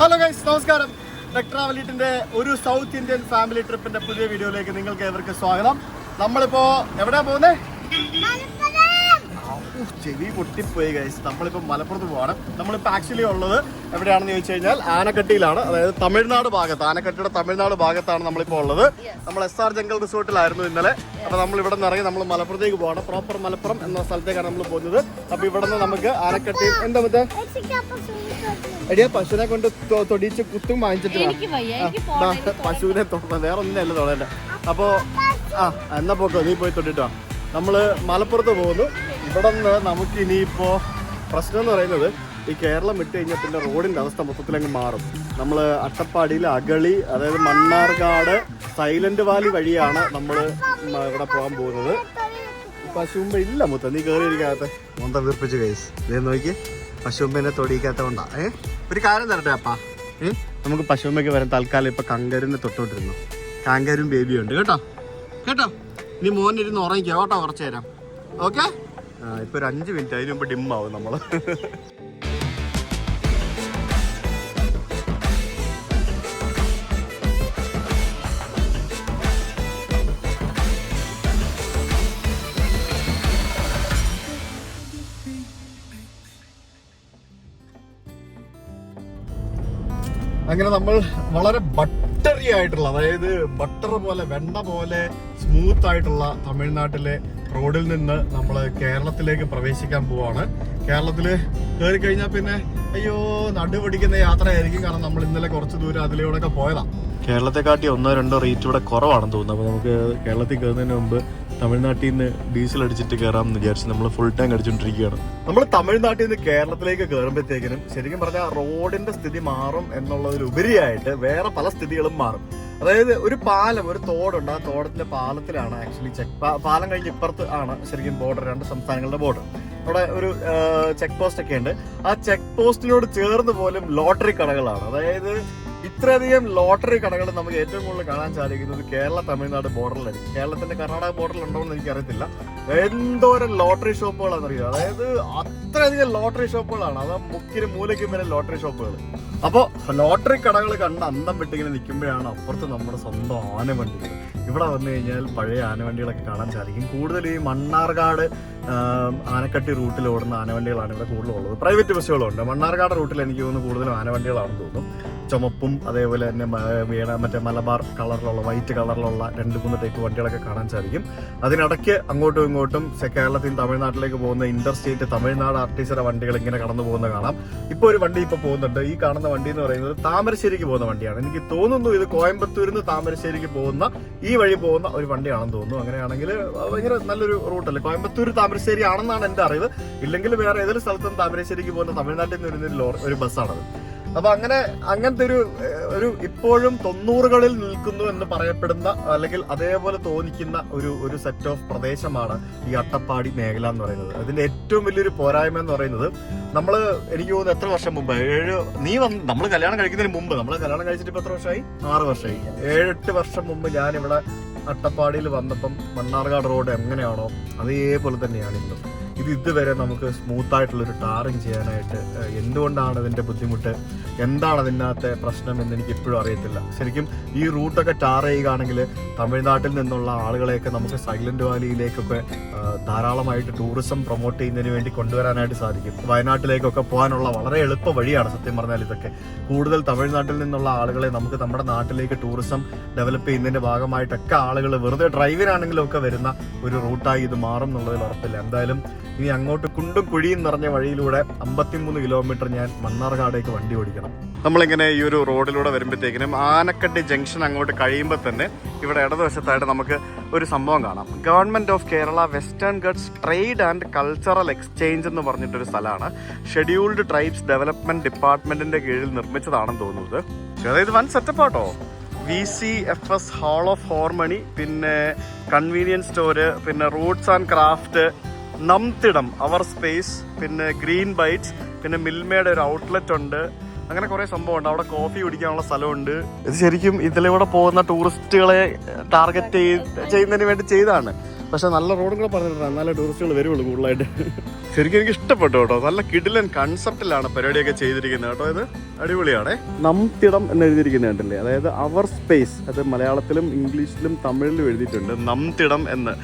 Hello guys നമസ്കാരം. Tech ട്രാവലീറ്റിന്റെ ഒരു സൗത്ത് ഇന്ത്യൻ ഫാമിലി ട്രിപ്പിന്റെ പുതിയ വീഡിയോയിലേക്ക് നിങ്ങൾക്ക് ഏവർക്ക് സ്വാഗതം. നമ്മളിപ്പോ എവിടെയാ പോകുന്നേ? ചെവി പൊട്ടിപ്പോയി ഗൈസ് നമ്മളിപ്പോ മലപ്പുറത്ത് പോവാണ്. നമ്മളിപ്പോ ആക്ച്വലി ഉള്ളത് എവിടെയാണെന്ന് ചോദിച്ചു കഴിഞ്ഞാൽ ആനക്കട്ടിയിലാണ്. അതായത് തമിഴ്നാട് ഭാഗത്ത് ആനക്കട്ടിയുടെ തമിഴ്നാട് ഭാഗത്താണ് നമ്മളിപ്പോ ഉള്ളത്. നമ്മൾ എസ് ആർ ജംഗൽ റിസോർട്ടിലായിരുന്നു ഇന്നലെ. അപ്പോൾ നമ്മൾ ഇവിടെ നിന്ന് ഇറങ്ങി നമ്മൾ മലപ്പുറത്തേക്ക് പോവാണ്. പ്രോപ്പർ മലപ്പുറം എന്ന സ്ഥലത്തേക്കാണ് നമ്മൾ പോകുന്നത്. അപ്പോൾ ഇവിടെ നിന്ന് നമുക്ക് ആനക്കട്ടി എന്താ മറ്റേ? എടിയാ പശുവിനെ കൊണ്ട് തൊടിച്ച് കുത്തും വാങ്ങിച്ചിട്ട് എനിക്ക് വയ്യ എനിക്ക് ആ, ദാ, പശുവിനെ തൊടണം വേറെ ഒന്നിനല്ല തൊടേണ്ട അപ്പോ ആ എന്നാ പോക്കോ നീ പോയി തൊട്ടിട്ടോ നമ്മൾ മലപ്പുറത്ത് പോകുന്നു. ഇവിടെ നിന്ന് നമുക്ക് ഇനിയിപ്പോ പ്രശ്നം എന്ന് പറയുന്നത് ഈ കേരളം വിട്ട് കഴിഞ്ഞാൽ പിന്നെ റോഡിന്റെ അവസ്ഥ മൊത്തത്തിലങ്ങ് മാറും. നമ്മൾ അട്ടപ്പാടിയിൽ അഗളി അതായത് മണ്ണാർക്കാട് സൈലന്റ് വാലി വഴിയാണ് നമ്മൾ ഇവിടെ പോകാൻ പോകുന്നത്. പശുമ്പ ഇല്ല മുത്ത നീ കയറിയിരിക്കാത്ത മൊന്തം വീർപ്പിച്ച് കൈസ് ഇതേ നോക്കി പശുമ്പനെ തൊടിയിക്കാത്ത കൊണ്ടാ. ഏ? ഒരു കാര്യം തരട്ടെ അപ്പാ. നമുക്ക് പശുമ്മയ്ക്ക് വരാൻ തൽക്കാലം ഇപ്പൊ കങ്കരുന്ന് തൊട്ടോട്ടിരുന്നു കാങ്കരും ബേബിയും ഉണ്ട് കേട്ടോ? കേട്ടോ? നീ മോനെ ഇരുന്ന് ഉറങ്ങിക്കോ കേട്ടോ കുറച്ച് നേരം. ഓക്കെ? ഇപ്പൊ ഒരു അഞ്ച് മിനിറ്റ് അതിന് മുമ്പ് ഡിം ആവും നമ്മൾ. അങ്ങനെ നമ്മൾ വളരെ ബട്ടറി ആയിട്ടുള്ള അതായത് ബട്ടർ പോലെ വെണ്ണ പോലെ സ്മൂത്ത് ആയിട്ടുള്ള തമിഴ്നാട്ടിലെ റോഡിൽ നിന്ന് നമ്മൾ കേരളത്തിലേക്ക് പ്രവേശിക്കാൻ പോവാണ്. കേരളത്തിൽ കയറി കഴിഞ്ഞാൽ പിന്നെ അയ്യോ നടുപിടിക്കുന്ന യാത്രയായിരിക്കും കാരണം നമ്മൾ ഇന്നലെ കുറച്ച് ദൂരം അതിലൂടെ ഒക്കെ പോയതാ. കേരളത്തെ കാട്ടി ഒന്നോ രണ്ടോ റേറ്റ് ഇവിടെ കുറവാണെന്ന് തോന്നുന്നു. അപ്പോൾ നമുക്ക് കേരളത്തിൽ കയറുന്നതിന് മുമ്പ് തമിഴ്നാട്ടിൽ നിന്ന് ഡീസൽ അടിച്ചിട്ട് കയറാം എന്ന് വിചാരിച്ച് നമ്മൾ ഫുൾ ടാങ്ക് അടിച്ചുകൊണ്ടിരിക്കുകയാണ് നമ്മൾ തമിഴ്നാട്ടിൽ നിന്ന് കേരളത്തിലേക്ക് കയറുമ്പോഴത്തേക്കിനും ശരിക്കും പറഞ്ഞാൽ റോഡിന്റെ സ്ഥിതി മാറും എന്നുള്ളതിലുപരിയായിട്ട് വേറെ പല സ്ഥിതികളും മാറും. അതായത് ഒരു പാലം ഒരു തോടുണ്ട്. ആ തോടത്തിന്റെ പാലത്തിലാണ് ആക്ച്വലി ചെക്ക് പാലം കഴിഞ്ഞ് ഇപ്പുറത്ത് ആണ് ശരിക്കും ബോർഡർ രണ്ട് സംസ്ഥാനങ്ങളുടെ ബോർഡർ അവിടെ ഒരു ചെക്ക് പോസ്റ്റ് ഒക്കെ ഉണ്ട്. ആ ചെക്ക് പോസ്റ്റിനോട് ചേർന്ന് പോലും ലോട്ടറി കടകളാണ്. അതായത് ഇത്രയധികം ലോട്ടറി കടകൾ നമുക്ക് ഏറ്റവും കൂടുതൽ കാണാൻ സാധിക്കുന്നത് കേരള തമിഴ്നാട് ബോർഡറിലായിരിക്കും. കേരളത്തിന്റെ കർണാടക ബോർഡറിൽ ഉണ്ടോ എന്ന് എനിക്കറിയത്തില്ല. എന്തോരം ലോട്ടറി ഷോപ്പുകളാണെന്ന് അറിയുക അതായത് അത്രയധികം ലോട്ടറി ഷോപ്പുകളാണ്. അതാ മുക്കിന് മൂലയ്ക്കും വരെ ലോട്ടറി ഷോപ്പുകൾ. അപ്പോൾ ലോട്ടറി കടകൾ കണ്ട് അന്തം വിട്ടിങ്ങനെ നിൽക്കുമ്പോഴാണ് അപ്പുറത്ത് നമ്മുടെ സ്വന്തം ആനവണ്ടികൾ. ഇവിടെ വന്നു കഴിഞ്ഞാൽ പഴയ ആനവണ്ടികളൊക്കെ കാണാൻ സാധിക്കും. കൂടുതൽ ഈ മണ്ണാർകാട് ആനക്കട്ടി റൂട്ടിൽ ഓടുന്ന ആനവണ്ടികളാണ് ഇവിടെ കൂടുതലുള്ളത്. പ്രൈവറ്റ് ബസ്സുകളുണ്ട്. മണ്ണാർകാട് റൂട്ടിൽ എനിക്ക് തോന്നുന്നു കൂടുതലും ആനവണ്ടികളാണെന്ന് തോന്നുന്നു. ചുമപ്പും അതേപോലെ തന്നെ വീണ മറ്റേ മലബാർ കളറിലുള്ള വൈറ്റ് കളറിലുള്ള രണ്ട് മൂന്ന് ടൈപ്പ് വണ്ടികളൊക്കെ കാണാൻ സാധിക്കും. അതിനിടയ്ക്ക് അങ്ങോട്ടും ഇങ്ങോട്ടും കേരളത്തിൽ തമിഴ്നാട്ടിലേക്ക് പോകുന്ന ഇന്റർ സ്റ്റേറ്റ് തമിഴ്നാട് ആർട്ടിസറ വണ്ടികൾ ഇങ്ങനെ കടന്നു പോകുന്ന കാണാം. ഇപ്പോൾ ഒരു വണ്ടി ഇപ്പോൾ പോകുന്നുണ്ട്. ഈ കാണുന്ന വണ്ടി എന്ന് പറയുന്നത് താമരശ്ശേരിക്ക് പോകുന്ന വണ്ടിയാണ്. എനിക്ക് തോന്നുന്നു ഇത് കോയമ്പത്തൂരിൽ നിന്ന് താമരശ്ശേരിക്ക് പോകുന്ന ഈ വഴി പോകുന്ന ഒരു വണ്ടിയാണെന്ന് തോന്നുന്നു. അങ്ങനെയാണെങ്കിൽ ഭയങ്കര നല്ലൊരു റൂട്ടല്ലേ കോയമ്പത്തൂർ താമരശ്ശേരി ആണെന്നാണ് എന്റെ അറിവ്. ഇല്ലെങ്കിൽ വേറെ ഏതൊരു സ്ഥലത്തും താമരശ്ശേരിക്ക് പോകുന്ന തമിഴ്നാട്ടിൽ നിന്ന് വരുന്ന ഒരു ബസ്സാണത് അപ്പൊ അങ്ങനെ അങ്ങനത്തെ ഒരു ഒരു ഇപ്പോഴും തൊണ്ണൂറുകളിൽ നിൽക്കുന്നു എന്ന് പറയപ്പെടുന്ന അല്ലെങ്കിൽ അതേപോലെ തോന്നിക്കുന്ന ഒരു ഒരു സെറ്റ് ഓഫ് പ്രദേശമാണ് ഈ അട്ടപ്പാടി മേഖല എന്ന് പറയുന്നത്. അതിന്റെ ഏറ്റവും വലിയൊരു പോരായ്മ എന്ന് പറയുന്നത് നമ്മൾ എനിക്ക് തോന്നുന്നു എത്ര വർഷം മുമ്പ്? ഏഴ് നീ വന്ന് നമ്മൾ കല്യാണം കഴിക്കുന്നതിന് മുമ്പ് നമ്മൾ കല്യാണം കഴിച്ചിട്ട് ഇപ്പൊ എത്ര വർഷമായി? ആറ് വർഷമായി. ഏഴെട്ട് വർഷം മുമ്പ് ഞാൻ ഇവിടെ അട്ടപ്പാടിയിൽ വന്നപ്പം മണ്ണാർക്കാട് റോഡ് എങ്ങനെയാണോ അതേപോലെ തന്നെയാണ് ഇന്നും. ഇത് ഇതുവരെ നമുക്ക് സ്മൂത്ത് ആയിട്ടുള്ള ഒരു ടാറിങ് ചെയ്യാനായിട്ട് എന്തുകൊണ്ടാണ് അതിന്റെ ബുദ്ധിമുട്ട്? എന്താണ് അതിനകത്തെ പ്രശ്നം എന്ന് എനിക്ക് ഇപ്പോഴും അറിയത്തില്ല. ശരിക്കും ഈ റൂട്ടൊക്കെ ടാർ ചെയ്യുകയാണെങ്കിൽ തമിഴ്നാട്ടിൽ നിന്നുള്ള ആളുകളെയൊക്കെ നമുക്ക് സൈലന്റ് വാലിയിലേക്കൊക്കെ ധാരാളമായിട്ട് ടൂറിസം പ്രൊമോട്ട് ചെയ്യുന്നതിന് വേണ്ടി കൊണ്ടുവരാനായിട്ട് സാധിക്കും. വയനാട്ടിലേക്കൊക്കെ പോകാനുള്ള വളരെ എളുപ്പ വഴിയാണ് സത്യം പറഞ്ഞാൽ ഇതൊക്കെ. കൂടുതൽ തമിഴ്നാട്ടിൽ നിന്നുള്ള ആളുകളെ നമുക്ക് നമ്മുടെ നാട്ടിലേക്ക് ടൂറിസം ഡെവലപ്പ് ചെയ്യുന്നതിന്റെ ഭാഗമായിട്ടൊക്കെ ആളുകൾ വെറുതെ ഡ്രൈവിനാണെങ്കിലും ഒക്കെ വരുന്ന ഒരു റൂട്ടായി ഇത് മാറും എന്നുള്ളതിൽ ഉറപ്പില്ല. എന്തായാലും ഇനി അങ്ങോട്ട് കുണ്ടും കുഴിയും നിറഞ്ഞ വഴിയിലൂടെ അമ്പത്തിമൂന്ന് കിലോമീറ്റർ ഞാൻ മണ്ണാർക്കാടേക്ക് വണ്ടി ഓടിക്കണം. നമ്മളിങ്ങനെ ഈ ഒരു റോഡിലൂടെ വരുമ്പോഴത്തേക്കിനും ആനക്കട്ടി ജംഗ്ഷൻ അങ്ങോട്ട് കഴിയുമ്പോൾ തന്നെ ഇവിടെ ഇടതുവശത്തായിട്ട് നമുക്ക് ഒരു സംഭവം കാണാം. Government of Kerala western ghats trade and cultural exchange എന്ന് പറഞ്ഞിട്ടൊരു സ്ഥലമാണ്. ഷെഡ്യൂൾഡ് ട്രൈബ്സ് ഡെവലപ്മെന്റ് ഡിപ്പാർട്ട്മെന്റിന്റെ കീഴിൽ നിർമ്മിച്ചതാണെന്ന് തോന്നുന്നത്. അതായത് one setup auto. V C F S hall of harmony പിന്നെ കൺവീനിയൻസ് സ്റ്റോർ പിന്നെ റൂട്ട്സ് ആൻഡ് ക്രാഫ്റ്റ് നംതിടം അവർ സ്പേസ് പിന്നെ ഗ്രീൻ ബൈറ്റ്സ് പിന്നെ മിൽമയുടെ ഒരു ഔട്ട്ലെറ്റ് ഉണ്ട്. അങ്ങനെ കുറെ സംഭവമുണ്ട്. അവിടെ കോഫി കുടിക്കാനുള്ള സ്ഥലമുണ്ട്. ഇത് ശരിക്കും ഇതിലൂടെ പോകുന്ന ടൂറിസ്റ്റുകളെ ടാർഗറ്റ് ചെയ്യുന്നതിന് വേണ്ടി ചെയ്തതാണ്. പക്ഷെ നല്ല റോഡും കൂടെ പറഞ്ഞിട്ടുണ്ട്. നല്ല ടൂറിസ്റ്റുകൾ വരുള്ളൂ കൂടുതലായിട്ട്. ശരിക്കും എനിക്ക് ഇഷ്ടപ്പെട്ടു കേട്ടോ. നല്ല കിടിലൻ കൺസെപ്റ്റിലാണ് പരിപാടിയൊക്കെ ചെയ്തിരിക്കുന്നത് കേട്ടോ ഇത്. അടിപൊളിയാണേ. നംതിടം എന്ന് എഴുതിയിരിക്കുന്നത് കണ്ടില്ലേ? അതായത് അവർ സ്പേസ് അത് മലയാളത്തിലും ഇംഗ്ലീഷിലും തമിഴിലും എഴുതിയിട്ടുണ്ട്. നംതിടം എന്ന്.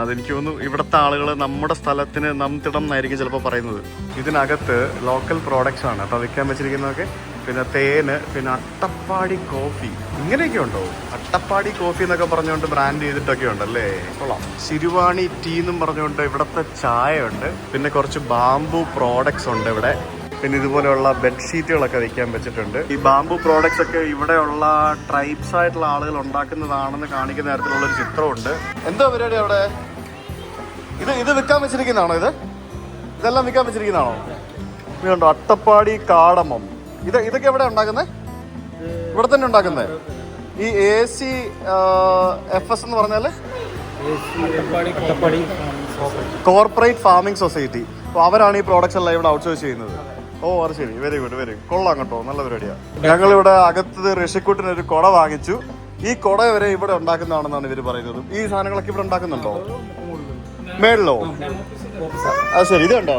അതെനിക്ക് തോന്നുന്നു ഇവിടുത്തെ ആളുകൾ നമ്മുടെ സ്ഥലത്തിന് നംതിടം എന്നായിരിക്കും ചിലപ്പോൾ പറയുന്നത്. ഇതിനകത്ത് ലോക്കൽ പ്രോഡക്റ്റ്സ് ആണ് കേട്ടോ വിൽക്കാൻ വെച്ചിരിക്കുന്നതൊക്കെ. പിന്നെ തേന് പിന്നെ അട്ടപ്പാടി കോഫി. ഇങ്ങനെയൊക്കെ ഉണ്ടോ? അട്ടപ്പാടി കോഫി എന്നൊക്കെ പറഞ്ഞുകൊണ്ട് ബ്രാൻഡ് ചെയ്തിട്ടൊക്കെ ഉണ്ടല്ലേ? കൊള്ളാം. ശിരുവാണി ടീ എന്നും പറഞ്ഞുകൊണ്ട് ഇവിടുത്തെ ചായ ഉണ്ട് പിന്നെ കുറച്ച് ബാംബു പ്രോഡക്ട്സ് ഉണ്ട് ഇവിടെ. പിന്നെ ഇതുപോലെയുള്ള ബെഡ്ഷീറ്റുകളൊക്കെ വെക്കാൻ വെച്ചിട്ടുണ്ട്. ഈ ബാംബു പ്രോഡക്ട്സ് ഒക്കെ ഇവിടെയുള്ള ട്രൈബ്സ് ആയിട്ടുള്ള ആളുകൾ ഉണ്ടാക്കുന്നതാണെന്ന് കാണിക്കുന്ന തരത്തിലുള്ള ഒരു ചിത്രമുണ്ട്. എന്താ പരിപാടി അവിടെ? ഇത് ഇത് വിൽക്കാൻ വെച്ചിരിക്കുന്നതാണോ ഇത്? ഇതെല്ലാം വിൽക്കാൻ വെച്ചിരിക്കുന്നതാണോ? അട്ടപ്പാടി കാടമം. ഇത് ഇതൊക്കെ എവിടെ ഉണ്ടാക്കുന്നത് ഇവിടെ തന്നെ ഉണ്ടാക്കുന്നത് ഈ എ സി എഫ് എസ് എന്ന് പറഞ്ഞാൽ കോർപ്പറേറ്റ് ഫാമിംഗ് സൊസൈറ്റി അപ്പോൾ അവരാണ് ഈ പ്രോഡക്റ്റ്സ് എല്ലാം ഇവിടെ ഔട്ട്സോഴ്സ് ചെയ്യുന്നത്. ഓ അത് ശരി. വെരി ഗുഡ് വെരി കൊള്ളാം കേട്ടോ. നല്ല പരിപാടിയാണ് ഞങ്ങൾ ഇവിടെ അകത്ത് ഋഷിക്കുട്ടിന് ഒരു കുട വാങ്ങിച്ചു. ഈ കുട വരെ ഇവിടെ ഉണ്ടാക്കുന്നതാണെന്നാണ് ഇവർ പറയുന്നത്. ഈ സാധനങ്ങളൊക്കെ ഇവിടെ ഉണ്ടാക്കുന്നുണ്ടോ? മേളിലോ? അത് ശരി. ഇതുണ്ടോ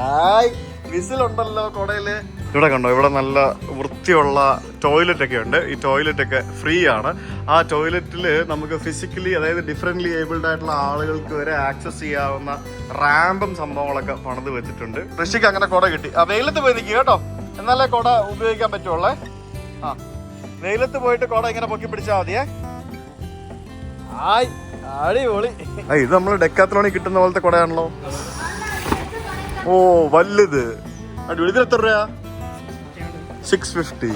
ഹായ്. വിസിലുണ്ടല്ലോ കൊടയിൽ. ഇവിടെ കണ്ടോ ഇവിടെ നല്ല വൃത്തിയുള്ള ടോയ്ലറ്റ് ഒക്കെ ഉണ്ട്. ഈ ടോയ്ലറ്റ് ഒക്കെ ഫ്രീ ആണ്. ആ ടോയ്ലറ്റിൽ നമുക്ക് ഫിസിക്കലി അതായത് ഡിഫറെന്റ്ലി ഏബിൾഡ് ആയിട്ടുള്ള ആളുകൾക്ക് വരെ ആക്സസ് ചെയ്യാവുന്ന റാമ്പും സംഭവങ്ങളൊക്കെ പണിത് വെച്ചിട്ടുണ്ട്. ഋഷിക്ക് അങ്ങനെ കുട കിട്ടി. ആ വെയിലത്ത് പോയി നിൽക്കുക കേട്ടോ. എന്നാലേ കുട ഉപയോഗിക്കാൻ പറ്റുള്ളേ. ആ വെയിലത്ത് പോയിട്ട് കുട ഇങ്ങനെ പൊക്കി പിടിച്ചാൽ മതിയേ. ആയ് അടിപൊളി. ഇത് നമ്മൾ ഡെക്കാത്തലോണി കിട്ടുന്ന പോലത്തെ കുടയാണല്ലോ. ഓ വലുത്. അടിപൊളി. ഇതിന് എത്ര രൂപയാ? സിക്സ് ഫിഫ്റ്റി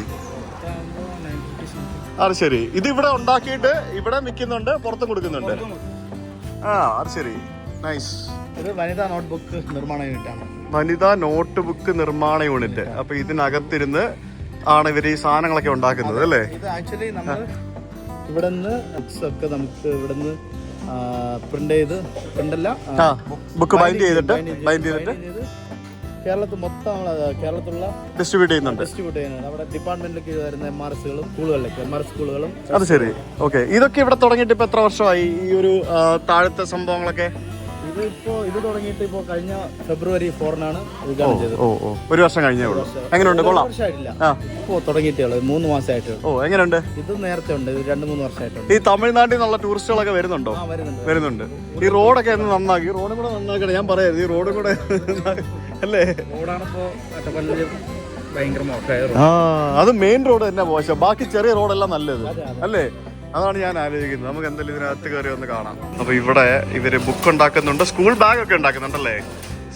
അത് ശരി. ഇത് ഇവിടെ ഉണ്ടാക്കിയിട്ട് ഇവിടെ നിൽക്കുന്നുണ്ട് പുറത്തും കൊടുക്കുന്നുണ്ട്. ആ അത് ശരി. നൈസ് വനിതാ നോട്ട്ബുക്ക് നിർമ്മാണ യൂണിറ്റാണ് വനിതാ നോട്ട് ബുക്ക് നിർമ്മാണ യൂണിറ്റ് അപ്പൊ ഇതിനകത്തിരുന്ന് ആണ് ഇവർ ഈ സാധനങ്ങളൊക്കെ ഉണ്ടാക്കുന്നത് അല്ലേ? ഇത് ആക്ച്വലി നമ്മൾ ഇവിടെ നിന്ന് ഒക്കെ നമുക്ക് ഇവിടെ നിന്ന് പ്രിന്റ് ചെയ്ത് പ്രിന്റല്ല ബുക്ക് ബൈൻഡ് ചെയ്തിട്ട് ബൈൻഡ് ചെയ്തിട്ട് കേരളത്തിൽ മൊത്തം നമ്മൾ കേരളത്തിലുള്ള ഡിസ്ട്രിബ്യൂട്ട് ചെയ്യുന്നുണ്ട്. ഡിസ്ട്രിബ്യൂട്ട് ചെയ്യുന്നുണ്ട്. ഡിപ്പാർട്ട്മെന്റിലേക്ക് വരുന്ന എം ആർ എസുകളും സ്കൂളുകളിലേക്ക് എം ആർ സ്കൂളുകളും അത് ശരി. ഓക്കെ ഇതൊക്കെ ഇവിടെ തുടങ്ങിയിട്ട് ഇപ്പൊ എത്ര വർഷമായി? ഈ ഒരു താഴത്തെ സംഭവങ്ങളൊക്കെ ഇത് ഇപ്പോ ഇത് തുടങ്ങിയിട്ട് ഇപ്പോ കഴിഞ്ഞ ഫെബ്രുവരി ഫോറിനാണ് ഉദ്ഘാടനം ചെയ്തത്. ഓ ഓ. ഒരു വർഷം കഴിഞ്ഞേ ഉള്ളൂ. എങ്ങനെയുണ്ട്? കൊള്ളാം. വർഷമായിട്ടില്ല. ആ. ഇപ്പോ തുടങ്ങിയിട്ടേ മൂന്ന് മാസമായിട്ട് ഓ എങ്ങനെയുണ്ട്? ഇത് നേരത്തെ ഉണ്ട്. ഇത് രണ്ട് മൂന്ന് വർഷമായിട്ടുണ്ട്. ഈ തമിഴ്നാട്ടിൽ നിന്നുള്ള ടൂറിസ്റ്റുകളൊക്കെ വരുന്നുണ്ടോ? ആ വരുന്നുണ്ട്. വരുന്നുണ്ട്. ഈ റോഡൊക്കെ ഒന്ന് നന്നാക്കി. റോഡും കൂടെ നന്നാക്കണം ഞാൻ പറയാം ഈ റോഡും കൂടെ അല്ലേ? റോഡാണിപ്പോ അട്ടപ്പള്ളിയിൽ ഭയങ്കര മോശമായ ആ അത് മെയിൻ റോഡ് തന്നെ മോശം. ബാക്കി ചെറിയ റോഡെല്ലാം നല്ലത്. അല്ലേ? അതാണ് ഞാൻ ആലോചിക്കുന്നത്. നമുക്ക് എന്തായാലും ഇതിനകത്ത് കയറി ഒന്ന് കാണാം. അപ്പൊ ഇവിടെ ഇവർ ബുക്ക് ഉണ്ടാക്കുന്നുണ്ട്. സ്കൂൾ ബാഗ് ഒക്കെ ഉണ്ടാക്കുന്നുണ്ടല്ലേ?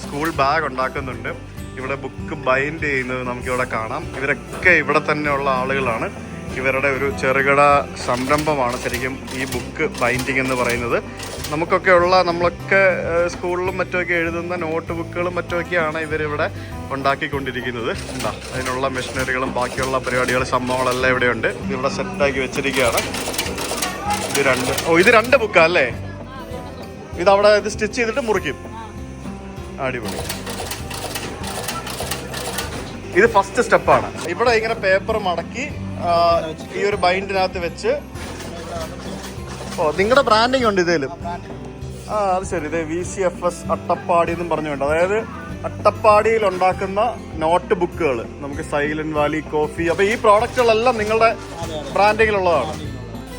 സ്കൂൾ ബാഗ് ഉണ്ടാക്കുന്നുണ്ട്. ഇവിടെ ബുക്ക് ബൈൻഡ് ചെയ്യുന്നത് നമുക്ക് ഇവിടെ കാണാം. ഇവരൊക്കെ ഇവിടെ തന്നെയുള്ള ആളുകളാണ്. ഇവരുടെ ഒരു ചെറുകിട സംരംഭമാണ് ശരിക്കും ഈ ബുക്ക് ബൈൻഡിങ് എന്ന് പറയുന്നത്. നമുക്കൊക്കെ ഉള്ള നമ്മളൊക്കെ സ്കൂളിലും മറ്റുമൊക്കെ എഴുതുന്ന നോട്ട് ബുക്കുകളും മറ്റുമൊക്കെയാണ് ഇവരിവിടെ ഉണ്ടാക്കിക്കൊണ്ടിരിക്കുന്നത്. എന്താ അതിനുള്ള മെഷീനറികളും ബാക്കിയുള്ള പരിപാടികളും സംഭവങ്ങളെല്ലാം ഇവിടെയുണ്ട്. ഇവിടെ സെറ്റാക്കി വെച്ചിരിക്കുകയാണ്. ഇത് രണ്ട്. ഓ ഇത് രണ്ട് ബുക്കാ അല്ലേ? ഇത് അവിടെ ഇത് സ്റ്റിച്ച് ചെയ്തിട്ട് മുറിക്കും. അടിപൊളി. ഇത് ഫസ്റ്റ് സ്റ്റെപ്പാണ് ഇവിടെ ഇങ്ങനെ പേപ്പർ മടക്കി ഈ ഒരു ബൈൻഡിനകത്ത് വെച്ച് ഓ നിങ്ങളുടെ ബ്രാൻഡിങ് ഉണ്ട് ഇതിലും? ആ അത് ശരി. ഇത് V C F S Attappadi എന്നും പറഞ്ഞുകൊണ്ട്. അതായത് അട്ടപ്പാടിയിൽ ഉണ്ടാക്കുന്ന നോട്ട് ബുക്കുകൾ നമുക്ക് സൈലന്റ് വാലി കോഫി. അപ്പൊ ഈ പ്രോഡക്റ്റുകളെല്ലാം നിങ്ങളുടെ ബ്രാൻഡിങ്ങിലുള്ളതാണ്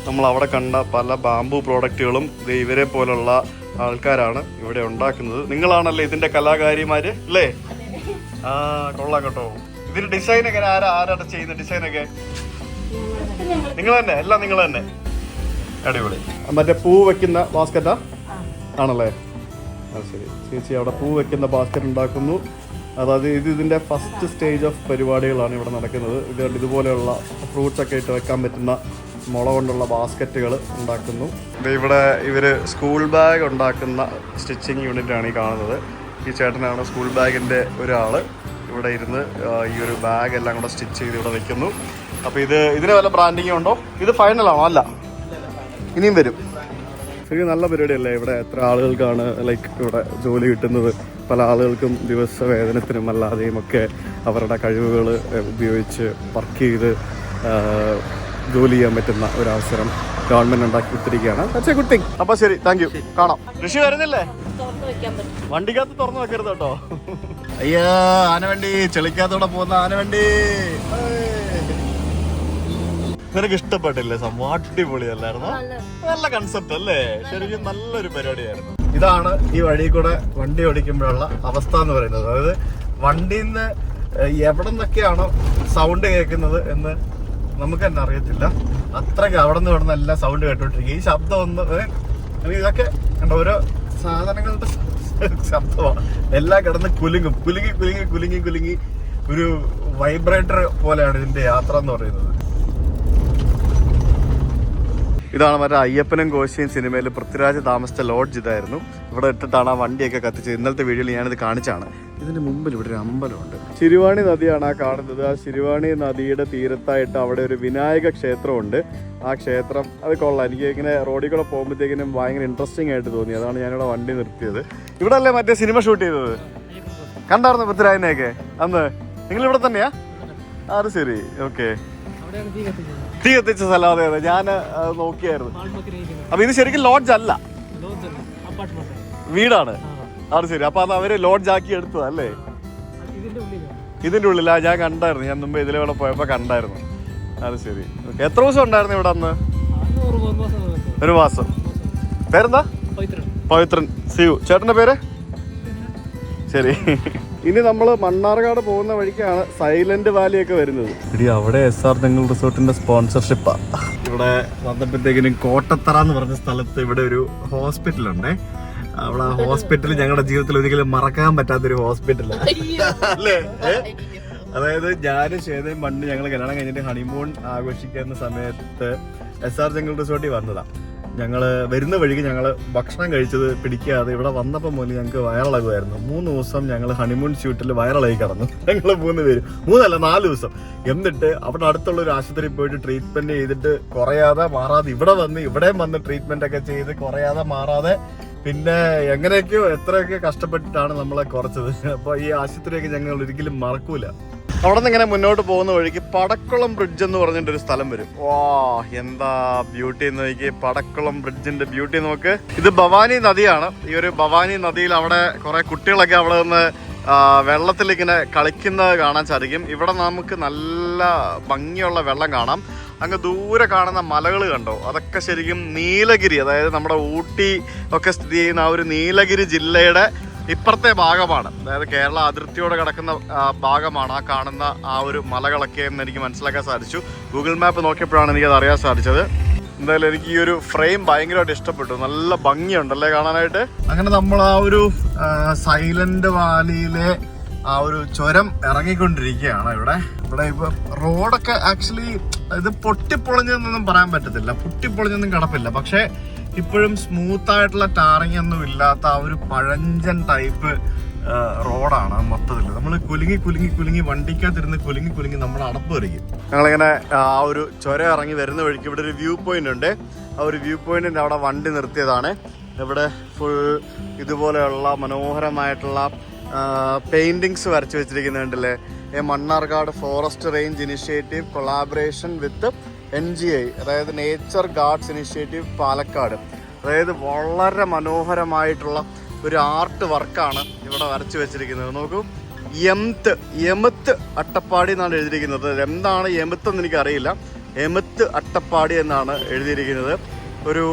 നമ്മൾ അവിടെ കണ്ട പല ബാമ്പു പ്രോഡക്റ്റുകളും ഇവരെ പോലുള്ള ആൾക്കാരാണ് ഇവിടെ ഉണ്ടാക്കുന്നത്. നിങ്ങളാണല്ലേ ഇതിന്റെ കലാകാരിമാര് അല്ലേ? ആ കൊള്ളാം കേട്ടോ. ഇതിന് ഡിസൈൻ എങ്ങനെ ആരാ ആരാണ് ചെയ്യുന്ന ഡിസൈൻ ഒക്കെ? നിങ്ങൾ തന്നെ എല്ലാം നിങ്ങൾ തന്നെ. അടിപൊളി. മറ്റേ പൂ വെക്കുന്ന ബാസ്ക്കറ്റാ ആണല്ലേ? അത് ശരി. ചേച്ചി അവിടെ പൂ വെക്കുന്ന ബാസ്ക്കറ്റ് ഉണ്ടാക്കുന്നു. അതായത് ഇത് ഇതിന്റെ ഫസ്റ്റ് സ്റ്റേജ് ഓഫ് പരിപാടികളാണ് ഇവിടെ നടക്കുന്നത്. ഇത് ഇതുപോലെയുള്ള ഫ്രൂട്ട്സ് ഒക്കെ ഇട്ട് വെക്കാൻ പറ്റുന്ന മുള കൊണ്ടുള്ള ബാസ്ക്കറ്റുകൾ ഉണ്ടാക്കുന്നു. ഇവിടെ ഇവർ സ്കൂൾ ബാഗ് ഉണ്ടാക്കുന്ന സ്റ്റിച്ചിങ് യൂണിറ്റ് ആണ് ഈ കാണുന്നത്. ഈ ചേട്ടനാണ് സ്കൂൾ ബാഗിന്റെ ഒരാൾ ഇവിടെ ഇരുന്ന് ഈ ഒരു ബാഗ് എല്ലാം കൂടെ സ്റ്റിച്ച് ചെയ്ത് ഇവിടെ വെക്കുന്നു. അപ്പോൾ ഇത് ഇതിന് വല്ല ബ്രാൻഡിങ് ഉണ്ടോ? ഇത് ഫൈനലാണോ അല്ല. ഇനിയും വരും. ശരി നല്ല പരിപാടിയല്ലേ? ഇവിടെ എത്ര ആളുകൾക്കാണ് ലൈക്ക് ഇവിടെ ജോലി കിട്ടുന്നത്? പല ആളുകൾക്കും ദിവസ വേതനത്തിനും അല്ലാതെയും ഒക്കെ അവരുടെ കഴിവുകൾ ഉപയോഗിച്ച് വർക്ക് ചെയ്ത് ജോലി ചെയ്യാൻ പറ്റുന്ന ഒരു അവസരം ഗവൺമെന്റ് ഉണ്ടാക്കി കൊടുത്തിരിക്കുകയാണ്. ദാറ്റ്സ് എ ഗുഡ് തിങ് അപ്പൊ ശരി താങ്ക് യു കാണാം. ഋഷി വരുന്നില്ലേ? വണ്ടിക്കകത്ത് തുറന്നു വെക്കരുത് കേട്ടോ. അയ്യോ ആനവണ്ടി. ചെളിക്കകത്തൂടെ പോകുന്ന ആനവണ്ടി. നിനക്ക് ഇഷ്ടപ്പെട്ടില്ലേ? സംഭവം അടിപൊളിയല്ലായിരുന്നു നല്ല. കൺസെപ്റ്റ് അല്ലേ? ശരിക്കും നല്ലൊരു പരിപാടിയായിരുന്നു. ഇതാണ് ഈ വഴി കൂടെ വണ്ടി ഓടിക്കുമ്പോഴുള്ള അവസ്ഥ എന്ന് പറയുന്നത്. അതായത് വണ്ടിയിൽ നിന്ന് എവിടെ നിന്നൊക്കെയാണോ സൗണ്ട് കേൾക്കുന്നത് എന്ന് നമുക്ക് തന്നെ അറിയത്തില്ല. അത്രയ്ക്ക് അവിടെ നിന്ന് ഇവിടെ നല്ല സൗണ്ട് കേട്ടോണ്ടിരിക്കും ഈ ശബ്ദം ഒന്ന് ഇതൊക്കെ കണ്ടോ ഓരോ സാധനങ്ങളുടെ ശബ്ദമാണ് എല്ലാം കിടന്ന് കുലുങ്ങും. കുലുങ്ങി കുലുങ്ങി കുലുങ്ങി കുലുങ്ങി ഒരു വൈബ്രേറ്റർ പോലെയാണ് ഇതിന്റെ യാത്ര എന്ന് പറയുന്നത്. ഇതാണ് മറ്റേ അയ്യപ്പനും കോശിയും സിനിമയിൽ പൃഥ്വിരാജ് താമസിച്ച ലോഡ്ജ് ഇതായിരുന്നു. ഇവിടെ ഇട്ടിട്ടാണ് ആ വണ്ടിയൊക്കെ കത്തിച്ചത്. ഇന്നലത്തെ വീഡിയോയിൽ ഞാനിത് കാണിച്ചാണ്. ഇതിന് മുമ്പിൽ ഇവിടെ ഒരു അമ്പലമുണ്ട്. ശിരുവാണി നദിയാണ് ആ കാണുന്നത്. ആ ശിരുവാണി നദിയുടെ തീരത്തായിട്ട് അവിടെ ഒരു വിനായക ക്ഷേത്രമുണ്ട്. ആ ക്ഷേത്രം അത് കൊള്ളാം. എനിക്ക് ഇങ്ങനെ റോഡിൽ കൂടെ പോകുമ്പോഴത്തേക്കിനും ഭയങ്കര ഇൻട്രസ്റ്റിംഗ് ആയിട്ട് തോന്നി. അതാണ് ഞാനിവിടെ വണ്ടി നിർത്തിയത്. ഇവിടെ അല്ലേ മറ്റേ സിനിമ ഷൂട്ട് ചെയ്തത്? കണ്ടായിരുന്നു പൃഥ്വിരാജിനെയൊക്കെ? അന്ന്? നിങ്ങൾ ഇവിടെ തന്നെയാ? അത് ശരി. ഓക്കെ തീ കത്തിച്ച സ്ഥലം അതെ അതെ ഞാൻ നോക്കിയായിരുന്നു അപ്പൊ ഇത് ശരിക്കും ലോഡ്ജ് അല്ല. വീടാണ്. അത് ശരി. അപ്പൊ അത് അവർ ലോഡ്ജ് ആക്കി എടുത്തതാ അല്ലേ? ഇതിന്റെ ഉള്ളിലാ. ഞാൻ കണ്ടായിരുന്നു. ഞാൻ മുമ്പ് ഇതിലെ കൂടെ പോയപ്പോ കണ്ടായിരുന്നു. അത് ശരി. എത്ര ദിവസം ഉണ്ടായിരുന്നു ഇവിടെ അന്ന്? ഒരു മാസം. പേരെന്താ? പവിത്രൻ. സിയു ചേട്ടന്റെ പേര്? ശരി. ഇനി നമ്മൾ മണ്ണാർകാട് പോകുന്ന വഴിക്കാണ് സൈലന്റ് വാലി ഒക്കെ വരുന്നത്. ഇടി അവിടെ എസ് ആർ തെങ്ങൽ റിസോർട്ടിന്റെ സ്പോൺസർഷിപ്പാ ഇവിടെ വന്നപ്പോഴത്തേക്കിനും കോട്ടത്തറ എന്ന് പറഞ്ഞ സ്ഥലത്ത് ഇവിടെ ഒരു ഹോസ്പിറ്റൽ ഉണ്ടേ. അവിടെ ആ ഹോസ്പിറ്റൽ ഞങ്ങളുടെ ജീവിതത്തിൽ ഒരിക്കലും മറക്കാൻ പറ്റാത്തൊരു ഹോസ്പിറ്റലാണ് അല്ലേ? അതായത് ഞാനും ശേതയും പണ്ട് ഞങ്ങൾ കല്യാണം കഴിഞ്ഞിട്ട് ഹണിമൂൺ ആഘോഷിക്കുന്ന സമയത്ത് എസ് ആർ ജംഗിൾ റിസോർട്ടിൽ വന്നതാ. ഞങ്ങൾ വരുന്ന വഴിക്ക് ഞങ്ങൾ ഭക്ഷണം കഴിച്ചത് പിടിക്കാതെ ഇവിടെ വന്നപ്പോൾ മുതൽ ഞങ്ങൾക്ക് വയറിളകുമായിരുന്നു. മൂന്ന് ദിവസം ഞങ്ങൾ ഹണിമൂൺ ഷൂട്ടിൽ വയറിളകി കിടന്നു. ഞങ്ങൾ മൂന്ന് പേര്. മൂന്നല്ല നാല് ദിവസം. എന്നിട്ട് അവിടെ അടുത്തുള്ള ഒരു ആശുപത്രിയിൽ പോയിട്ട് ട്രീറ്റ്മെന്റ് ചെയ്തിട്ട് കുറയാതെ മാറാതെ ഇവിടെ വന്ന് ഇവിടെയും വന്ന് ട്രീറ്റ്മെന്റ് ഒക്കെ ചെയ്ത് കുറയാതെ മാറാതെ പിന്നെ എങ്ങനെയൊക്കെയോ എത്രയൊക്കെ കഷ്ടപ്പെട്ടിട്ടാണ് നമ്മളെ കുറച്ചത്. അപ്പോൾ ഈ ആശുപത്രിയൊക്കെ ഞങ്ങൾ ഒരിക്കലും മറക്കൂല. അവിടെ നിന്ന് ഇങ്ങനെ മുന്നോട്ട് പോകുന്ന വഴിക്ക് പടക്കുളം ബ്രിഡ്ജ് എന്ന് പറഞ്ഞിട്ട് ഒരു സ്ഥലം വരും. വാ എന്താ ബ്യൂട്ടി എന്ന് നോക്കി പടക്കുളം ബ്രിഡ്ജിന്റെ ബ്യൂട്ടി നോക്ക്. ഇത് ഭവാനി നദിയാണ്. ഈ ഒരു ഭവാനി നദിയിൽ അവിടെ കുറെ കുട്ടികളൊക്കെ അവിടെ നിന്ന് വെള്ളത്തിൽ ഇങ്ങനെ കളിക്കുന്നത് കാണാൻ സാധിക്കും. ഇവിടെ നമുക്ക് നല്ല ഭംഗിയുള്ള വെള്ളം കാണാം. അങ്ങ് ദൂരെ കാണുന്ന മലകൾ കണ്ടോ? അതൊക്കെ ശരിക്കും നീലഗിരി അതായത് നമ്മുടെ ഊട്ടി ഒക്കെ സ്ഥിതി ചെയ്യുന്ന ആ ഒരു നീലഗിരി ജില്ലയുടെ ഇപ്പുറത്തെ ഭാഗമാണ്. അതായത് കേരള അതിർത്തിയോട് കിടക്കുന്ന ഭാഗമാണ് ആ കാണുന്ന ആ ഒരു മലകളൊക്കെ എന്ന് എനിക്ക് മനസ്സിലാക്കാൻ സാധിച്ചു. ഗൂഗിൾ മാപ്പ് നോക്കിയപ്പോഴാണ് എനിക്കത് അറിയാൻ സാധിച്ചത്. എന്തായാലും എനിക്ക് ഈ ഒരു ഫ്രെയിം ഭയങ്കരമായിട്ട് ഇഷ്ടപ്പെട്ടു. നല്ല ഭംഗിയുണ്ടല്ലേ കാണാനായിട്ട്? അങ്ങനെ നമ്മൾ ആ ഒരു സൈലന്റ് വാലിയിലെ ആ ഒരു ചുരം ഇറങ്ങിക്കൊണ്ടിരിക്കുകയാണ് ഇവിടെ. ഇവിടെ ഇപ്പൊ റോഡൊക്കെ ആക്ച്വലി ഇത് പൊട്ടിപ്പൊളിഞ്ഞെന്നൊന്നും പറയാൻ പറ്റത്തില്ല. പൊട്ടിപ്പൊളിഞ്ഞൊന്നും കിടപ്പില്ല. പക്ഷെ ഇപ്പോഴും സ്മൂത്ത് ആയിട്ടുള്ള ടാറിങ് ഒന്നും ഇല്ലാത്ത ആ ഒരു പഴഞ്ചൻ ടൈപ്പ് റോഡാണ് മൊത്തത്തിൽ നമ്മൾ കുലുങ്ങി കുലുങ്ങി കുലുങ്ങി വണ്ടിക്കകത്തിരുന്ന് കുലുങ്ങി കുലുങ്ങി നമ്മൾ അടപ്പ് വരയ്ക്കും ഞങ്ങളിങ്ങനെ ആ ഒരു ചുരം ഇറങ്ങി വരുന്ന വഴിക്ക് ഇവിടെ ഒരു വ്യൂ പോയിന്റ് ഉണ്ട്. ആ ഒരു വ്യൂ പോയിന്റിന്റെ അവിടെ വണ്ടി നിർത്തിയതാണ്. ഇവിടെ ഫുൾ ഇതുപോലെയുള്ള മനോഹരമായിട്ടുള്ള പെയിന്റിങ്സ് വരച്ചു വെച്ചിരിക്കുന്നുണ്ടല്ലേ? Mannarkkad forest range initiative collaboration with N G I അതായത് നേച്ചർ ഗാർഡ്സ് ഇനിഷ്യേറ്റീവ് പാലക്കാട്. അതായത് വളരെ മനോഹരമായിട്ടുള്ള ഒരു ആർട്ട് വർക്കാണ് ഇവിടെ വരച്ചു വെച്ചിരിക്കുന്നത്. നോക്കൂ എംത്ത് എമത്ത് അട്ടപ്പാടി എന്നാണ് എഴുതിയിരിക്കുന്നത്. എന്താണ് എമത്ത് എന്ന് എനിക്കറിയില്ല. എമത്ത് അട്ടപ്പാടി എന്നാണ് എഴുതിയിരിക്കുന്നത്. ഒരു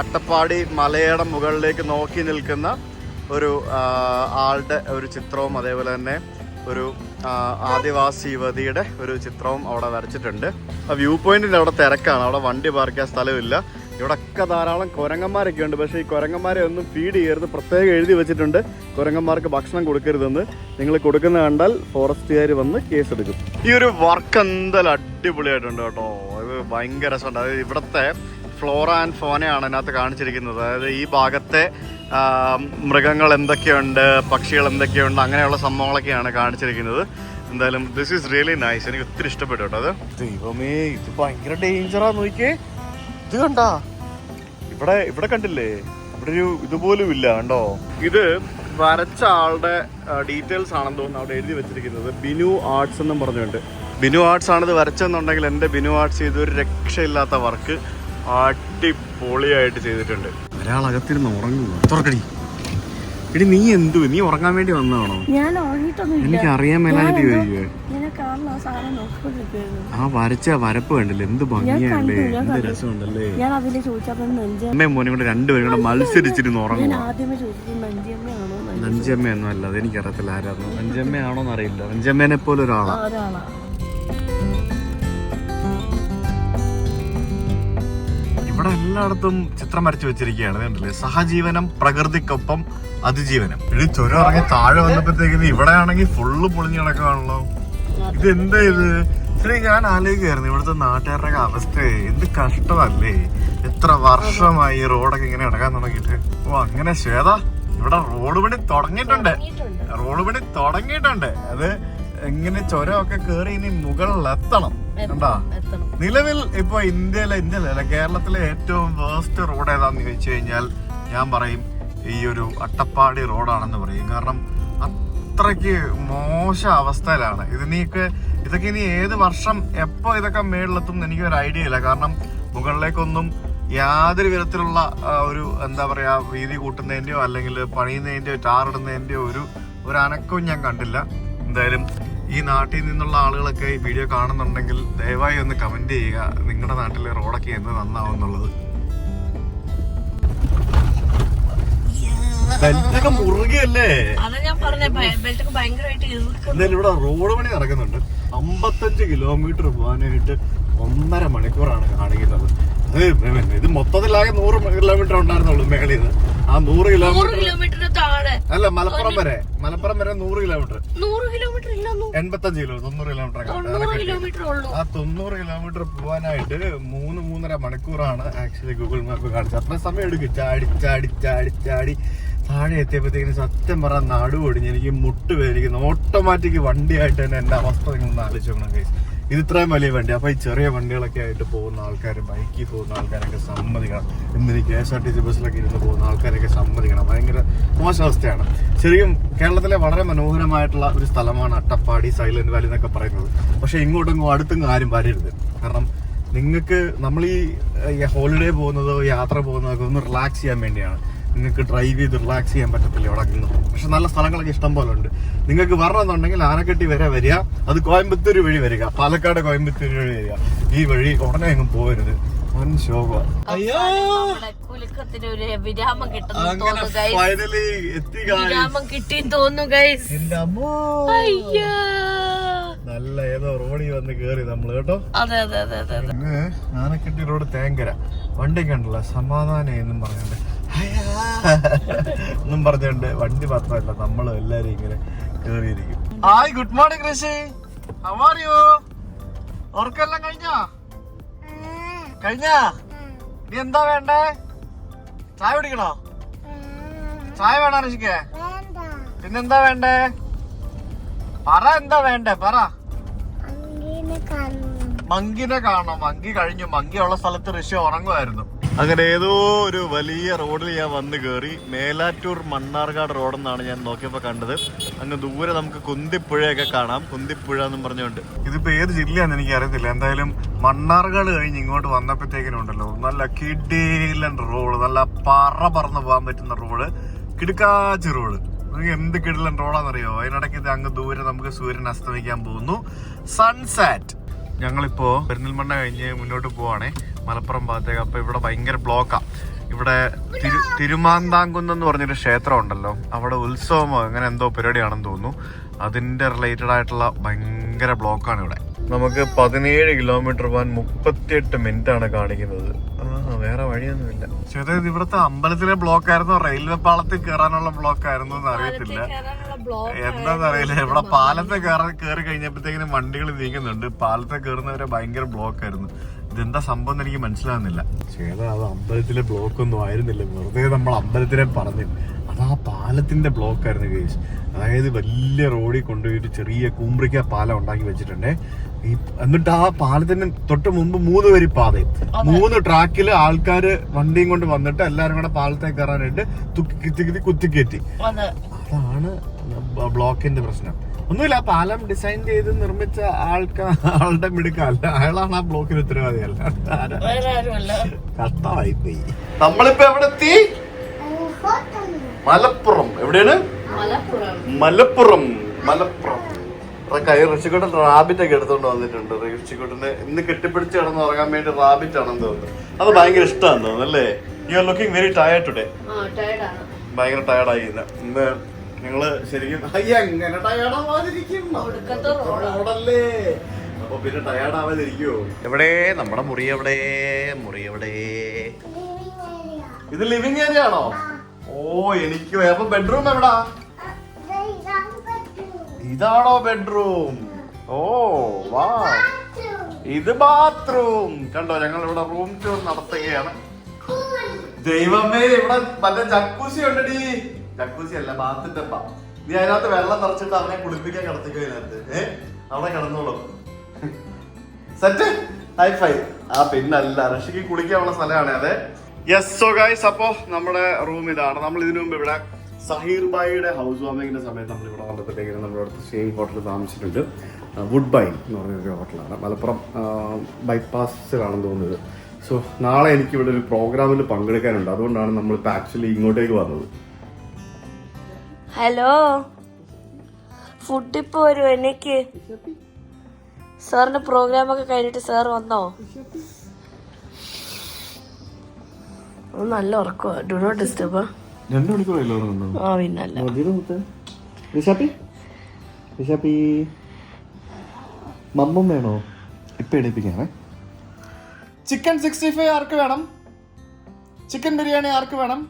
അട്ടപ്പാടി മലയുടെ മുകളിലേക്ക് നോക്കി നിൽക്കുന്ന ഒരു ആളുടെ ഒരു ചിത്രവും അതേപോലെ തന്നെ ഒരു ആദിവാസി യുവതിയുടെ ഒരു ചിത്രവും അവിടെ വരച്ചിട്ടുണ്ട്. ആ വ്യൂ പോയിന്റിന്റെ അവിടെ തിരക്കാണ്. അവിടെ വണ്ടി പാർക്കാൻ സ്ഥലമില്ല. ഇവിടെ ഒക്കെ ധാരാളം കുരങ്ങന്മാരൊക്കെ ഉണ്ട്. പക്ഷേ ഈ കുരങ്ങന്മാരെ ഒന്നും ഫീഡ് ചെയ്യരുത്. പ്രത്യേകം എഴുതി വെച്ചിട്ടുണ്ട്. കുരങ്ങന്മാർക്ക് ഭക്ഷണം കൊടുക്കരുതെന്ന്. നിങ്ങൾ കൊടുക്കുന്ന കണ്ടാൽ ഫോറസ്റ്റുകാർ വന്ന് കേസെടുക്കും. ഈ ഒരു വർക്ക് എന്തായാലും അടിപൊളിയായിട്ടുണ്ട് കേട്ടോ. ഇത് ഭയങ്കര രസമുണ്ട്. അതായത് ഇവിടുത്തെ ഫ്ലോറ ആൻഡ് ഫോനയാണ് അതിനകത്ത് കാണിച്ചിരിക്കുന്നത്. അതായത് ഈ ഭാഗത്തെ മൃഗങ്ങൾ എന്തൊക്കെയുണ്ട് പക്ഷികൾ എന്തൊക്കെയുണ്ട് അങ്ങനെയുള്ള സംഭവങ്ങളൊക്കെയാണ് കാണിച്ചിരിക്കുന്നത്. എന്തായാലും ദിസ് ഈസ് റിയലി നൈസ് എനിക്ക് ഒത്തിരി ഇഷ്ടപ്പെട്ടു കേട്ടോ അത്. ദൈവമേ ഇത് ഭയങ്കര ഡേഞ്ചറാ നോക്കിയേ. ഇത് കണ്ടാ? ഇവിടെ ഇവിടെ കണ്ടില്ലേ? ഇവിടെ ഒരു ഇതുപോലും ഇല്ല കണ്ടോ? ഇത് വരച്ച ആളുടെ ഡീറ്റെയിൽസ് ആണെന്ന് തോന്നുന്നു അവിടെ എഴുതി വെച്ചിരിക്കുന്നത്. ബിനു ആർട്സ് എന്നും പറഞ്ഞുകൊണ്ട്. ബിനു ആർട്സ് ആണിത് വരച്ചെന്നുണ്ടെങ്കിൽ എന്റെ ബിനു ആർട്സ് ഇതൊരു രക്ഷയില്ലാത്ത വർക്ക്. അടിപൊളിയായിട്ട് ചെയ്തിട്ടുണ്ട്. ഒരാളകത്തിരുന്ന് ഉറങ്ങുന്നു. തുറക്കടി. എടി നീ എന്തു? നീ ഉറങ്ങാൻ വേണ്ടി വന്നതാണോ? എനിക്ക് അറിയാൻ മേലായിട്ട് ചോദിക്കുവേ. ആ വരച്ച വരപ്പ് കണ്ടില്ലേ? എന്ത് ഞാൻ എന്ത്. രസമുണ്ടല്ലേ? അമ്മയും മോനും കൂടെ രണ്ടുപേരും കൂടെ മത്സരിച്ചിരുന്ന് നെഞ്ചി- നഞ്ചമ്മയൊന്നും അല്ല അതെനിക്കറിയത്തില്ല ആരായിരുന്നു നഞ്ചമ്മയാണോന്ന് അറിയില്ല നഞ്ചമ്മേനെ പോലെ ആ, ഇവിടെ എല്ലായിടത്തും ചിത്രം വരച്ചു വെച്ചിരിക്കുകയാണ് കണ്ടില്ലേ? സഹജീവനം പ്രകൃതിക്കൊപ്പം അതിജീവനം. ഇത് ചുരം ഇറങ്ങി താഴെ വന്നപ്പോഴത്തേക്കിന് ഇവിടെ ആണെങ്കിൽ ഫുള്ള് പൊളിഞ്ഞു കിടക്കുകയാണല്ലോ. ഇത് എന്താ ഇത്? ശരി ഞാൻ ആലോചിക്കുകയായിരുന്നു ഇവിടുത്തെ നാട്ടുകാരുടെ അവസ്ഥ എന്ത് കഷ്ടമല്ലേ എത്ര വർഷമായി ഈ റോഡൊക്കെ ഇങ്ങനെ കിടക്കാൻ തുടങ്ങിയിട്ട്. ഓ അങ്ങനെ ശ്വേത ഇവിടെ റോഡ് പണി തുടങ്ങിയിട്ടുണ്ട്. റോഡ് പണി തുടങ്ങിയിട്ടുണ്ട്. അത് എങ്ങനെ ചുരമൊക്കെ കേറി ഇനി മുകളിൽ എത്തണം കണ്ടാ? നിലവിൽ ഇപ്പൊ ഇന്ത്യയിലെ ഇന്ത്യയിലല്ല കേരളത്തിലെ ഏറ്റവും വേസ്റ്റ് റോഡ് ഏതാന്ന് ചോദിച്ചു കഴിഞ്ഞാൽ ഞാൻ പറയും ഈ ഒരു അട്ടപ്പാടി റോഡാണെന്ന് പറയും. കാരണം അത്രയ്ക്ക് മോശ അവസ്ഥയിലാണ്. ഇതിനൊക്കെ ഇതൊക്കെ ഇനി ഏത് വർഷം എപ്പോ ഇതൊക്കെ മേളിലെത്തും എന്ന് എനിക്കൊരു ഐഡിയ ഇല്ല. കാരണം മുകളിലേക്കൊന്നും യാതൊരു വിധത്തിലുള്ള ഒരു എന്താ പറയാ വീതി കൂട്ടുന്നതിന്റെയോ അല്ലെങ്കിൽ പണിയുന്നതിന്റെയോ ടാറിടുന്നതിന്റെയോ ഒരു ഒരു അനക്കവും ഞാൻ കണ്ടില്ല. എന്തായാലും ഈ നാട്ടിൽ നിന്നുള്ള ആളുകളൊക്കെ ഈ വീഡിയോ കാണുന്നുണ്ടെങ്കിൽ ദയവായി ഒന്ന് കമന്റ് ചെയ്യുക. നിങ്ങളുടെ നാട്ടിലെ റോഡൊക്കെ എന്ന് നന്നാവുന്നുള്ളത്? ബെൽറ്റൊക്കെ മുറുകയല്ലേ? എന്തായാലും ഇവിടെ റോഡ് പണി നടക്കുന്നുണ്ട്. അമ്പത്തഞ്ച് കിലോമീറ്റർ പോകാനായിട്ട് ഒന്നര മണിക്കൂറാണ് കാണിക്കുന്നത്. ഇത് മൊത്തത്തിലാകെ നൂറ് കിലോമീറ്റർ ഉണ്ടായിരുന്നുള്ളൂ മേളിൽ നിന്ന് ആ നൂറ് നൂറ് കിലോമീറ്റർ കിലോമീറ്ററിന് താഴെ. അല്ല മലപ്പുറം വരെ. മലപ്പുറം വരെ നൂറ് കിലോമീറ്റർ. നൂറ് കിലോമീറ്റർ ഇല്ലെന്നു എൺപത്തഞ്ച് കിലോ തൊണ്ണൂറ് കിലോമീറ്റർ തൊണ്ണൂറ് കിലോമീറ്റർ ഉള്ളൂ. ആ തൊണ്ണൂറ് കിലോമീറ്റർ പോകാനായിട്ട് മൂന്ന് മൂന്നര മണിക്കൂറാണ് ആക്ച്വലി ഗൂഗിൾ മാപ്പ് കാണിച്ചത്. അത്ര സമയം എടുക്കും. ചാടി ചാടി ചാടി ചാടി. താഴെ എത്തിയപ്പോഴത്തേക്കിന് സത്യം പറ നടു എനിക്ക് മുട്ട് പേരിക്കുന്നു ഓട്ടോമാറ്റിക് വണ്ടിയായിട്ട് തന്നെ എന്റെ അവസ്ഥ നിങ്ങൾ ആലോചിച്ച് നോക്കണം guys. ഇത് ഇത്രയും വലിയ വണ്ടി. അപ്പൊ ഈ ചെറിയ വണ്ടികളൊക്കെ ആയിട്ട് പോകുന്ന ആൾക്കാർ ബൈക്കിൽ പോകുന്ന ആൾക്കാരൊക്കെ സമ്മതിക്കണം. എന്തിന് K S R T C ബസ്സിലൊക്കെ ഇരുന്ന് പോകുന്ന ആൾക്കാരൊക്കെ സമ്മതിക്കണം. ഭയങ്കര മോശാവസ്ഥയാണ്. ശരിക്കും കേരളത്തിലെ വളരെ മനോഹരമായിട്ടുള്ള ഒരു സ്ഥലമാണ് അട്ടപ്പാടി സൈലന്റ് വാലി എന്നൊക്കെ പറയുന്നത്. പക്ഷെ ഇങ്ങോട്ടും അടുത്തും ആരും വരരുത്. കാരണം നിങ്ങൾക്ക് നമ്മൾ ഈ ഹോളിഡേ പോകുന്നതോ യാത്ര പോകുന്നതൊക്കെ ഒന്ന് റിലാക്സ് ചെയ്യാൻ വേണ്ടിയാണ്. നിങ്ങൾക്ക് ഡ്രൈവ് ചെയ്ത് റിലാക്സ് ചെയ്യാൻ പറ്റത്തില്ല ഇവിടെ നിന്ന് പക്ഷെ നല്ല സ്ഥലങ്ങളൊക്കെ ഇഷ്ടം പോലെ ഉണ്ട്. നിങ്ങൾക്ക് വരണമെന്നുണ്ടെങ്കിൽ ആനക്കെട്ടി വരെ വരിക. അത് കോയമ്പത്തൂർ വഴി വരിക. പാലക്കാട് കോയമ്പത്തൂർ വഴി വരിക. ഈ വഴി ഉടനെ അങ്ങ് പോകരുത് വൻ ശോഭ. അയ്യോ! ഫൈനലി എത്തി തോന്നുന്നു അയ്യോ! നല്ല ഏതോ റോഡിൽ വന്ന് കേറി നമ്മൾ കേട്ടോ. അതെ അതെ അതെ അതെ അതെ. പിന്നെ ആനക്കെട്ടി റോഡ് തേങ്കര. വണ്ടി കണ്ടല്ല സമാധാനം എന്നും പറഞ്ഞുണ്ട് ഹയാ എന്നും പറഞ്ഞുണ്ട് വണ്ടി മാത്രമല്ല നമ്മൾ എല്ലാരും ഇങ്ങനെ കേറിയിരിക്കും. Hi good morning Rishi. How are you ഉറക്കെല്ലാം കഴിഞ്ഞാ? കഴിഞ്ഞാ? നീ എന്താ വേണ്ടേ? ചായ കുടിക്കണോ? ചായ വേണോ ഋഷിക്ക്? പിന്നെന്താ വേണ്ടേ? പറ എന്താ വേണ്ടേ? പറ. മങ്കിനെ കാണണം. മങ്കി കഴിഞ്ഞു. മങ്കി ഉള്ള സ്ഥലത്ത് ഋഷി ഉറങ്ങുമായിരുന്നു. അങ്ങനെ ഏതോ ഒരു വലിയ റോഡിൽ ഞാൻ വന്ന് കയറി മേലാറ്റൂർ മണ്ണാർക്കാട് റോഡെന്നാണ് ഞാൻ നോക്കിയപ്പോൾ കണ്ടത്. അങ്ങ് ദൂരെ നമുക്ക് കുന്തിപ്പുഴയൊക്കെ കാണാം. കുന്തിപ്പുഴ എന്നും പറഞ്ഞുകൊണ്ട്. ഇതിപ്പോ ഏത് ജില്ലയാന്ന് എനിക്ക് അറിയത്തില്ല എന്തായാലും മണ്ണാർക്കാട് കഴിഞ്ഞ് ഇങ്ങോട്ട് വന്നപ്പോഴത്തേക്കിനും ഉണ്ടല്ലോ. നല്ല കിടിലൻ റോഡ്. നല്ല പറ പറന്ന് പോകാൻ പറ്റുന്ന റോഡ്. കിടുക്കാച്ചി റോഡ്. നിങ്ങൾക്ക് എന്ത് കിടിലൻ റോഡാണെന്നറിയോ? അതിനിടയ്ക്ക് ഇത് അങ്ങ് ദൂരെ നമുക്ക് സൂര്യൻ അസ്തമിക്കാൻ പോകുന്നു. സൺസെറ്റ്. ഞങ്ങളിപ്പോ പെരിന്തൽമണ്ണ കഴിഞ്ഞ് മുന്നോട്ട് പോവാണേ. മലപ്പുറം ഭാഗത്തേക്ക്. അപ്പൊ ഇവിടെ ഭയങ്കര ബ്ലോക്കാ. ഇവിടെ തിരു തിരുമാന്താംകുന്ന് എന്ന് പറഞ്ഞൊരു ക്ഷേത്രം ഉണ്ടല്ലോ അവിടെ ഉത്സവമോ അങ്ങനെ എന്തോ പരിപാടിയാണെന്ന് തോന്നുന്നു. അതിന്റെ റിലേറ്റഡ് ആയിട്ടുള്ള ഭയങ്കര ബ്ലോക്കാണ് ഇവിടെ. നമുക്ക് പതിനേഴ് കിലോമീറ്റർ പോകാൻ മുപ്പത്തിയെട്ട് മിനിറ്റ് ആണ് കാണിക്കുന്നത്. ആ വേറെ വഴിയൊന്നുമില്ല. ചേട്ടാ ഇത് ഇവിടുത്തെ അമ്പലത്തിലെ ബ്ലോക്ക് ആയിരുന്നു റെയിൽവേ പാളത്തിൽ കയറാനുള്ള ബ്ലോക്ക് ആയിരുന്നു എന്ന് അറിയത്തില്ല. എന്താന്നറിയില്ല ഇവിടെ പാലത്തെ കയറി കയറി കഴിഞ്ഞപ്പോഴത്തേക്കിനും വണ്ടികൾ നീങ്ങുന്നുണ്ട്. പാലത്തെ കയറുന്നവരെ ഭയങ്കര ബ്ലോക്ക് ആയിരുന്നു ഇതെന്താ സംഭവം എന്ന് എനിക്ക് മനസ്സിലാകുന്നില്ല. ചേട്ടാ അത് അമ്പലത്തിലെ ബ്ലോക്ക് ഒന്നും ആയിരുന്നില്ല. വെറുതെ നമ്മൾ അമ്പലത്തിലെ പറഞ്ഞു. അത് ആ പാലത്തിന്റെ ബ്ലോക്ക് ആയിരുന്നു കേസ് അതായത് വലിയ റോഡിൽ കൊണ്ടുപോയിട്ട് ചെറിയ കൂമ്പ്രിക്ക പാലം ഉണ്ടാക്കി വെച്ചിട്ടുണ്ടേ. ഈ എന്നിട്ട് ആ പാലത്തിന് തൊട്ട് മുമ്പ് മൂന്ന് വരി പാതയും മൂന്ന് ട്രാക്കിൽ ആൾക്കാര് വണ്ടിയും കൊണ്ട് വന്നിട്ട് എല്ലാവരും കൂടെ പാലത്തെ കയറാനായിട്ട് തുക്കി കുത്തി കുത്തി കുത്തിക്കയറ്റി അതെ. അതാണ് ബ്ലോക്കിന്റെ പ്രശ്നം. ഒന്നുമില്ല പാലം ഡിസൈൻ ചെയ്ത് നിർമ്മിച്ച ആൾക്കാ ആളുടെ മിടുക്കല്ല. അയാളാണ് ആ ബ്ലോക്കിന് ഉത്തരവാദി അല്ല വേറെ ആരുമല്ല കഷ്ടമായി പോയി നമ്മളിപ്പോ എവിടെ എത്തി മലപ്പുറം. എവിടെയാണ്? മലപ്പുറം. മലപ്പുറം. കൈ ഋഷിക്കുട്ടൻ റാബിറ്റ് ഒക്കെ എടുത്തോണ്ട് വന്നിട്ടുണ്ട്. ഋഷിക്കുട്ടന് ഇന്ന് കെട്ടിപ്പിടിച്ച് കിടന്ന് ഉറങ്ങാൻ വേണ്ടി റാബിറ്റ് ആണെന്ന് തോന്നുന്നു. അത് ഭയങ്കര ഇഷ്ടമാണെന്ന് തോന്നുന്നു അല്ലേ? You are looking very tired today ഭയങ്കര ടയർഡായി ഇന്ന് ഞങ്ങൾ ശരിക്കും അയ്യ, എങ്ങനെ ടയർഡാവാതിരിക്കും. റോഡല്ലേ? അപ്പൊ പിന്നെ ടയർഡാവാതിരിക്കോ? എവിടെ? നമ്മുടെ മുറി എവിടെ? മുറി എവിടെ? ഇത് ലിവിങ് ഏരിയ ആണോ? ഓ എനിക്ക് അപ്പൊ ബെഡ്റൂം എവിടാ? ഇതാണോ ബെഡ്റൂം. ഓ വാ. ഇത് ബാത്റൂം. കണ്ടോ ഞങ്ങൾ ഇവിടെ റൂം ടൂർ നടത്തുകയാണ്. ദൈവമേ ഇവിടെ മറ്റേ ജക്കൂസി ഉണ്ടടി. ജക്കൂസി അല്ല ബാത്തിന്റെ അപ്പ നീ അതിനകത്ത് വെള്ളം നിറച്ചിട്ട് അവനെ കുളിപ്പിക്കാൻ കിടത്തിക്കോ അതിനകത്ത് ഏ? അവിടെ കിടന്നോളൂ. സെറ്റ് ഹൈ ഫൈ ആ പിന്നല്ല ഋഷിക്ക് കുളിക്കാനുള്ള സ്ഥലമാണ് അതെ. യെസ് സോ ഗൈസ് അപ്പോ നമ്മുടെ റൂം ഇതാണ്. നമ്മൾ ഇതിനു മുമ്പ് ഇവിടെ സഹീർ ബായിയുടെ ഹൗസ് വാമിങ്ങിന്റെ സമയത്ത് നമ്മൾ ഇവിടെ വന്നപ്പോഴത്തേക്കും നമ്മുടെ അടുത്ത് സെയിം ഹോട്ടലിൽ താമസിച്ചിട്ടുണ്ട്. വുഡ് ബൈൻ എന്ന് പറഞ്ഞൊരു ഹോട്ടലാണ് മലപ്പുറം ബൈപ്പാസിലാണെന്ന് തോന്നുന്നത്. സോ നാളെ എനിക്ക് ഇവിടെ ഒരു പ്രോഗ്രാമിൽ പങ്കെടുക്കാനുണ്ട്. അതുകൊണ്ടാണ് നമ്മൾ ഇപ്പോൾ ആക്ച്വലി ഇങ്ങോട്ടേക്ക് വന്നത്. ഹലോ? ഫുഡ് ഇപ്പൊ വരും എന്നേക്ക് സാറിന്റെ പ്രോഗ്രാം ഒക്കെ കഴിഞ്ഞിട്ട് സാർ വന്നോ? ഓ, നല്ല ഉറക്കോ ഡു നോട്ട് ഡിസ്റ്റർബ് രണ്ട് മണിക്കൂറല്ലോ ആ പിന്നല്ല. മമ്മം വേണോ ഇപ്പൊ എണീപ്പിക്കാണേ ചിക്കൻ സിക്സ്റ്റി ഫൈവ് ആർക്ക് വേണം? ചിക്കൻ ബിരിയാണി ആർക്ക് വേണം?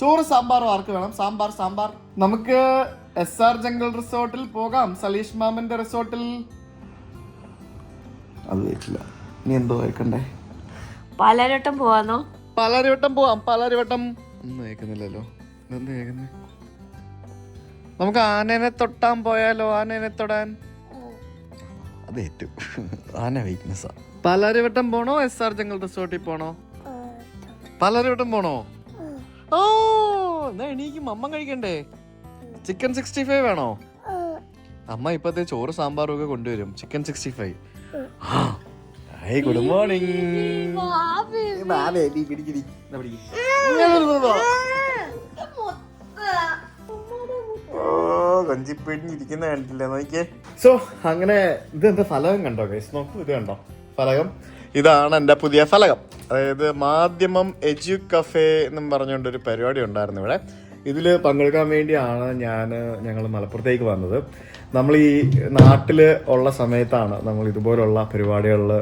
ചോറ് സാമ്പാറും ആർക്ക് വേണം? സാമ്പാർ സാമ്പാർ. നമുക്ക് എസ് ആർ ജംഗിൾ റിസോർട്ടിൽ പോകാം. സലീഷ് മാമന്റെ റിസോർട്ടിൽ. അത് വെച്ചില്ല നീ എന്തോ കേൾക്കണ്ടേ? പാലാരോട്ടം പോവാന്നോ? പാലാരിവട്ടം പോവാം. പാലാരിവട്ടം. ഒന്നും കേൾക്കുന്നില്ലല്ലോ. ഇതെന്ത് കേൾക്കുന്നേ? നമുക്ക് ആനനെ തൊട്ടാൻ പോയാലോ? ആനനെ തൊടാൻ? അതേറ്റു ആന വീക്ക്നെസ്സാ പാലാരിവട്ടം പോണോ? എസ് ആർ ജംഗിൾ റിസോർട്ടിൽ പോണോ. പലരുവട്ടം പോണോ? ഓ എന്നാ എണീക്കും അമ്മ കഴിക്കണ്ടേ? ചിക്കൻ സിക്സ്റ്റി ഫൈവ് വേണോ അമ്മ ഇപ്പത്തെ ചോറ് സാമ്പാറും ഒക്കെ കൊണ്ടുവരും. Chicken sixty five hi good morning കൊഞ്ചിപ്പിടിഞ്ഞിരിക്കുന്ന കണ്ടില്ല നോക്കിയേ. സോ അങ്ങനെ ഇത് എന്താ ഫലകം കണ്ടോ ഗൈസ് നോക്കൂ ഇത് കണ്ടോ? ഫലകം? ഇതാണ് എന്റെ പുതിയ ഫലകം. അതായത് മാധ്യമം എജ്യു കഫേ എന്നും പറഞ്ഞുകൊണ്ടൊരു പരിപാടി ഉണ്ടായിരുന്നു ഇവിടെ. ഇതിൽ പങ്കെടുക്കാൻ വേണ്ടിയാണ് ഞാൻ ഞങ്ങൾ മലപ്പുറത്തേക്ക് വന്നത്. നമ്മൾ ഈ നാട്ടിൽ ഉള്ള സമയത്താണ് നമ്മൾ ഇതുപോലുള്ള പരിപാടികളിൽ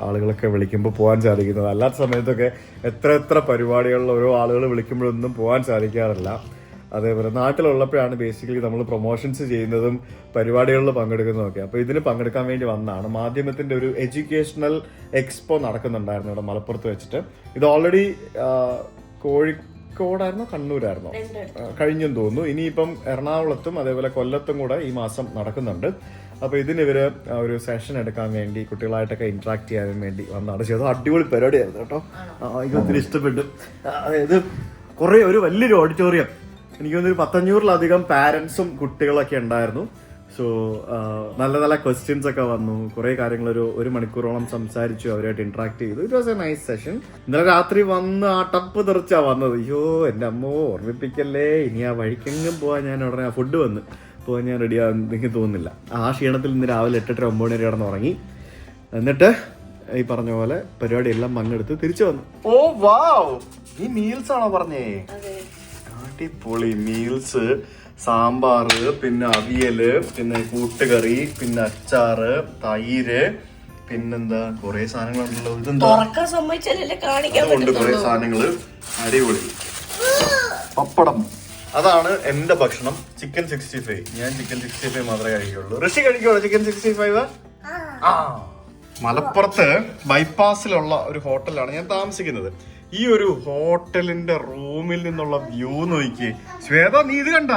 ആളുകളൊക്കെ വിളിക്കുമ്പോൾ പോകാൻ സാധിക്കുന്നത്. അല്ലാത്ത സമയത്തൊക്കെ എത്ര എത്ര പരിപാടികളിൽ ഓരോ ആളുകൾ വിളിക്കുമ്പോഴൊന്നും പോകാൻ സാധിക്കാറില്ല. അതേപോലെ നാട്ടിലുള്ളപ്പോഴാണ് ബേസിക്കലി നമ്മൾ പ്രൊമോഷൻസ് ചെയ്യുന്നതും പരിപാടികളിൽ പങ്കെടുക്കുന്നതും ഒക്കെ. അപ്പോൾ ഇതിന് പങ്കെടുക്കാൻ വേണ്ടി വന്നതാണ് മാധ്യമത്തിന്റെ ഒരു എഡ്യൂക്കേഷണൽ എക്സ്പോ നടക്കുന്നുണ്ടായിരുന്നു ഇവിടെ മലപ്പുറത്ത് വെച്ചിട്ട്. ഇത് ഓൾറെഡി കോഴിക്കോടായിരുന്നോ കണ്ണൂരായിരുന്നോ? കഴിഞ്ഞെന്ന് തോന്നുന്നു. ഇനിയിപ്പം എറണാകുളത്തും അതേപോലെ കൊല്ലത്തും കൂടെ ഈ മാസം നടക്കുന്നുണ്ട്. അപ്പോൾ ഇതിന് ഇവർ ഒരു സെഷൻ എടുക്കാൻ വേണ്ടി കുട്ടികളായിട്ടൊക്കെ ഇന്ററാക്ട് ചെയ്യാൻ വേണ്ടി വന്നാണ് ചെയ്തത്. അടിപൊളി പരിപാടിയായിരുന്നു കേട്ടോ. എനിക്ക് ഒത്തിരി ഇഷ്ടപ്പെട്ടു. അതായത് കുറേ ഒരു വലിയൊരു ഓഡിറ്റോറിയം എനിക്ക് തോന്നുന്നു ഒരു പത്തഞ്ഞൂറിലധികം പാരൻസും കുട്ടികളൊക്കെ ഉണ്ടായിരുന്നു. സോ നല്ല നല്ല ക്വസ്റ്റ്യൻസ് ഒക്കെ വന്നു. കുറേ കാര്യങ്ങൾ ഒരു ഒരു മണിക്കൂറോളം സംസാരിച്ചു അവരായിട്ട് ഇന്ററാക്ട് ചെയ്തു. It was a nice session ഇന്നലെ രാത്രി വന്ന് ആ ടപ്പ് തെറിച്ചാ വന്നത്. അയ്യോ എന്റെ അമ്മോ ഓർമ്മിപ്പിക്കല്ലേ? ഇനി ആ വഴിക്കെങ്ങും പോവാൻ ഞാൻ ഉടനെ ആ ഫുഡ് വന്ന്. പോകാൻ ഞാൻ റെഡി ആകുന്ന എനിക്ക് തോന്നുന്നില്ല. ആ ക്ഷീണത്തിൽ ഇന്ന് രാവിലെ എട്ടെട്ടര ഒമ്പത് മണി കിടന്ന് ഉറങ്ങി. എന്നിട്ട് ഈ പറഞ്ഞ പോലെ പരിപാടി എല്ലാം പങ്കെടുത്ത് തിരിച്ചു വന്നു. ഓ വാവ് ഈ മീൽസ് ആണോ പറഞ്ഞേ? അടിപൊളി മീൽസ് സാമ്പാറ് പിന്നെ അവിയൽ പിന്നെ കൂട്ടുകറി പിന്നെ അച്ചാറ് തൈര് പിന്നെന്താ കൊറേ സാധനങ്ങളുണ്ടല്ലോ. ഇതെന്താ? കുറെ സാധനങ്ങൾ അടിപൊളി. പപ്പടം. അതാണ് എന്റെ ഭക്ഷണം. ചിക്കൻ സിക്സ്റ്റി ഫൈവ് ഞാൻ ചിക്കൻ സിക്സ്റ്റി ഫൈവ് മാത്രമേ കഴിക്കുള്ളൂ. ഋഷി കഴിക്കുള്ളൂ ചിക്കൻ സിക്സ്റ്റി ഫൈവ് ആ. മലപ്പുറത്ത് ബൈപ്പാസിലുള്ള ഒരു ഹോട്ടലാണ് ഞാൻ താമസിക്കുന്നത്. ഈ ഒരു ഹോട്ടലിന്റെ റൂമിൽ നിന്നുള്ള വ്യൂ നോക്കി ശ്വേത നീ ഇത് കണ്ട?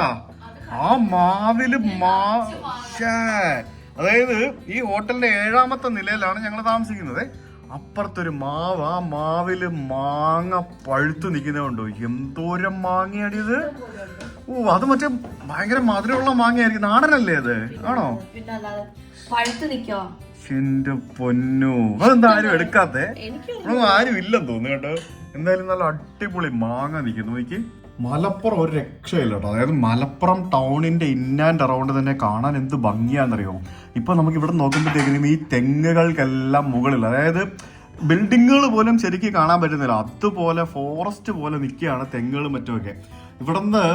ആ മാവിൽ മാ അതായത് ഈ ഹോട്ടലിന്റെ ഏഴാമത്തെ നിലയിലാണ് ഞങ്ങൾ താമസിക്കുന്നത്. അപ്പുറത്തൊരു മാവ് ആ മാവിൽ മാങ്ങ പഴുത്തു നിൽക്കുന്നതുകൊണ്ടോ എന്തോരം മാങ്ങയാണിത് ഓ അത് മറ്റേ ഭയങ്കര മധുരമുള്ള മാങ്ങയായിരിക്കും. നാടനല്ലേ അത്? ആണോ? പഴുത്തു എന്റെ പൊന്നു. അതെന്താ ആരും എടുക്കാത്തെ? ആരും ഇല്ലെന്ന് തോന്നുന്നു കേട്ടോ. എന്തായാലും നല്ല അടിപൊളി മാങ്ങ നിൽക്കുന്നു. നോക്കി മലപ്പുറം ഒരു രക്ഷയില്ല കേട്ടോ. അതായത് മലപ്പുറം ടൗണിന്റെ ഇൻ അറൗണ്ട് തന്നെ കാണാൻ എന്ത് ഭംഗിയാണെന്നറിയോ? ഇപ്പൊ നമുക്ക് ഇവിടെ നോക്കുമ്പോഴത്തേക്കും ഈ തെങ്ങുകൾക്കെല്ലാം മുകളിൽ അതായത് ബിൽഡിങ്ങുകൾ പോലും ശരിക്കും കാണാൻ പറ്റുന്നില്ല. അതുപോലെ ഫോറസ്റ്റ് പോലെ നിൽക്കുകയാണ് തെങ്ങുകളും മറ്റുമൊക്കെ. ഇവിടുന്ന്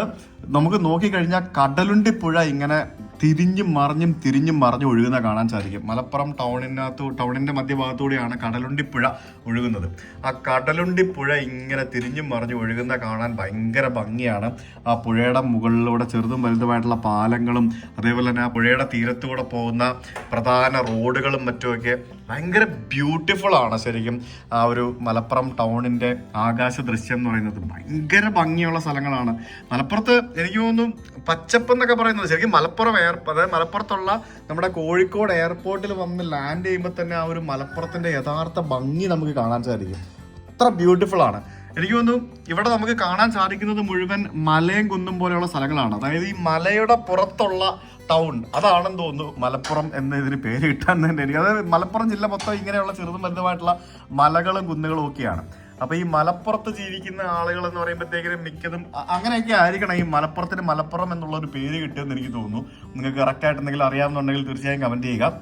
നമുക്ക് നോക്കിക്കഴിഞ്ഞാൽ കടലുണ്ടി പുഴ ഇങ്ങനെ തിരിഞ്ഞും മറിഞ്ഞും തിരിഞ്ഞും മറിഞ്ഞും ഒഴുകുന്ന കാണാൻ സാധിക്കും. മലപ്പുറം ടൗണിനകത്ത് ടൗണിന്റെ മധ്യഭാഗത്തൂടെയാണ് കടലുണ്ടി പുഴ ഒഴുകുന്നത്. ആ കടലുണ്ടി പുഴ ഇങ്ങനെ തിരിഞ്ഞും മറിഞ്ഞും ഒഴുകുന്ന കാണാൻ ഭയങ്കര ഭംഗിയാണ്. ആ പുഴയുടെ മുകളിലൂടെ ചെറുതും വലുതുമായിട്ടുള്ള പാലങ്ങളും അതേപോലെ തന്നെ ആ പുഴയുടെ തീരത്തൂടെ പോകുന്ന പ്രധാന റോഡുകളും മറ്റുമൊക്കെ ഭയങ്കര ബ്യൂട്ടിഫുൾ ആണ് ശരിക്കും ആ ഒരു മലപ്പുറം ടൗണിന്റെ ആകാശ ദൃശ്യം എന്ന് പറയുന്നത്. ഭയങ്കര ഭംഗിയുള്ള സ്ഥലങ്ങളാണ്. മലപ്പുറത്ത് എനിക്ക് തോന്നുന്നു പച്ചപ്പ് എന്നൊക്കെ പറയുന്നത് ശരിക്കും മലപ്പുറം എയർ അതായത് മലപ്പുറത്തുള്ള നമ്മുടെ കോഴിക്കോട് എയർപോർട്ടിൽ വന്ന് ലാൻഡ് ചെയ്യുമ്പോൾ തന്നെ ആ ഒരു മലപ്പുറത്തിന്റെ യഥാർത്ഥ ഭംഗി നമുക്ക് കാണാൻ സാധിക്കും. അത്ര ബ്യൂട്ടിഫുൾ ആണ്. എനിക്ക് തോന്നുന്നു ഇവിടെ നമുക്ക് കാണാൻ സാധിക്കുന്നത് മുഴുവൻ മലയും കുന്നും പോലെയുള്ള സ്ഥലങ്ങളാണ്. അതായത് ഈ മലയുടെ പുറത്തുള്ള ടൗൺ അതാണെന്ന് തോന്നുന്നു മലപ്പുറം എന്ന ഇതിന് പേര് കിട്ടാൻ തന്നെ എനിക്ക് അതായത് മലപ്പുറം ജില്ല മൊത്തം ഇങ്ങനെയുള്ള ചെറുതും വലുതുമായിട്ടുള്ള മലകളും കുന്നുകളും ഒക്കെയാണ്. അപ്പൊ ഈ മലപ്പുറത്ത് ജീവിക്കുന്ന ആളുകൾ എന്ന് പറയുമ്പോഴത്തേക്കും മിക്കതും അങ്ങനെയൊക്കെ ആയിരിക്കണം ഈ മലപ്പുറത്തിന് മലപ്പുറം എന്നുള്ള ഒരു പേര് കിട്ടുമെന്ന് എനിക്ക് തോന്നുന്നു. നിങ്ങൾക്ക് കറക്റ്റ് ആയിട്ട് എന്തെങ്കിലും അറിയാമെന്നുണ്ടെങ്കിൽ തീർച്ചയായും കമന്റ് ചെയ്യുക.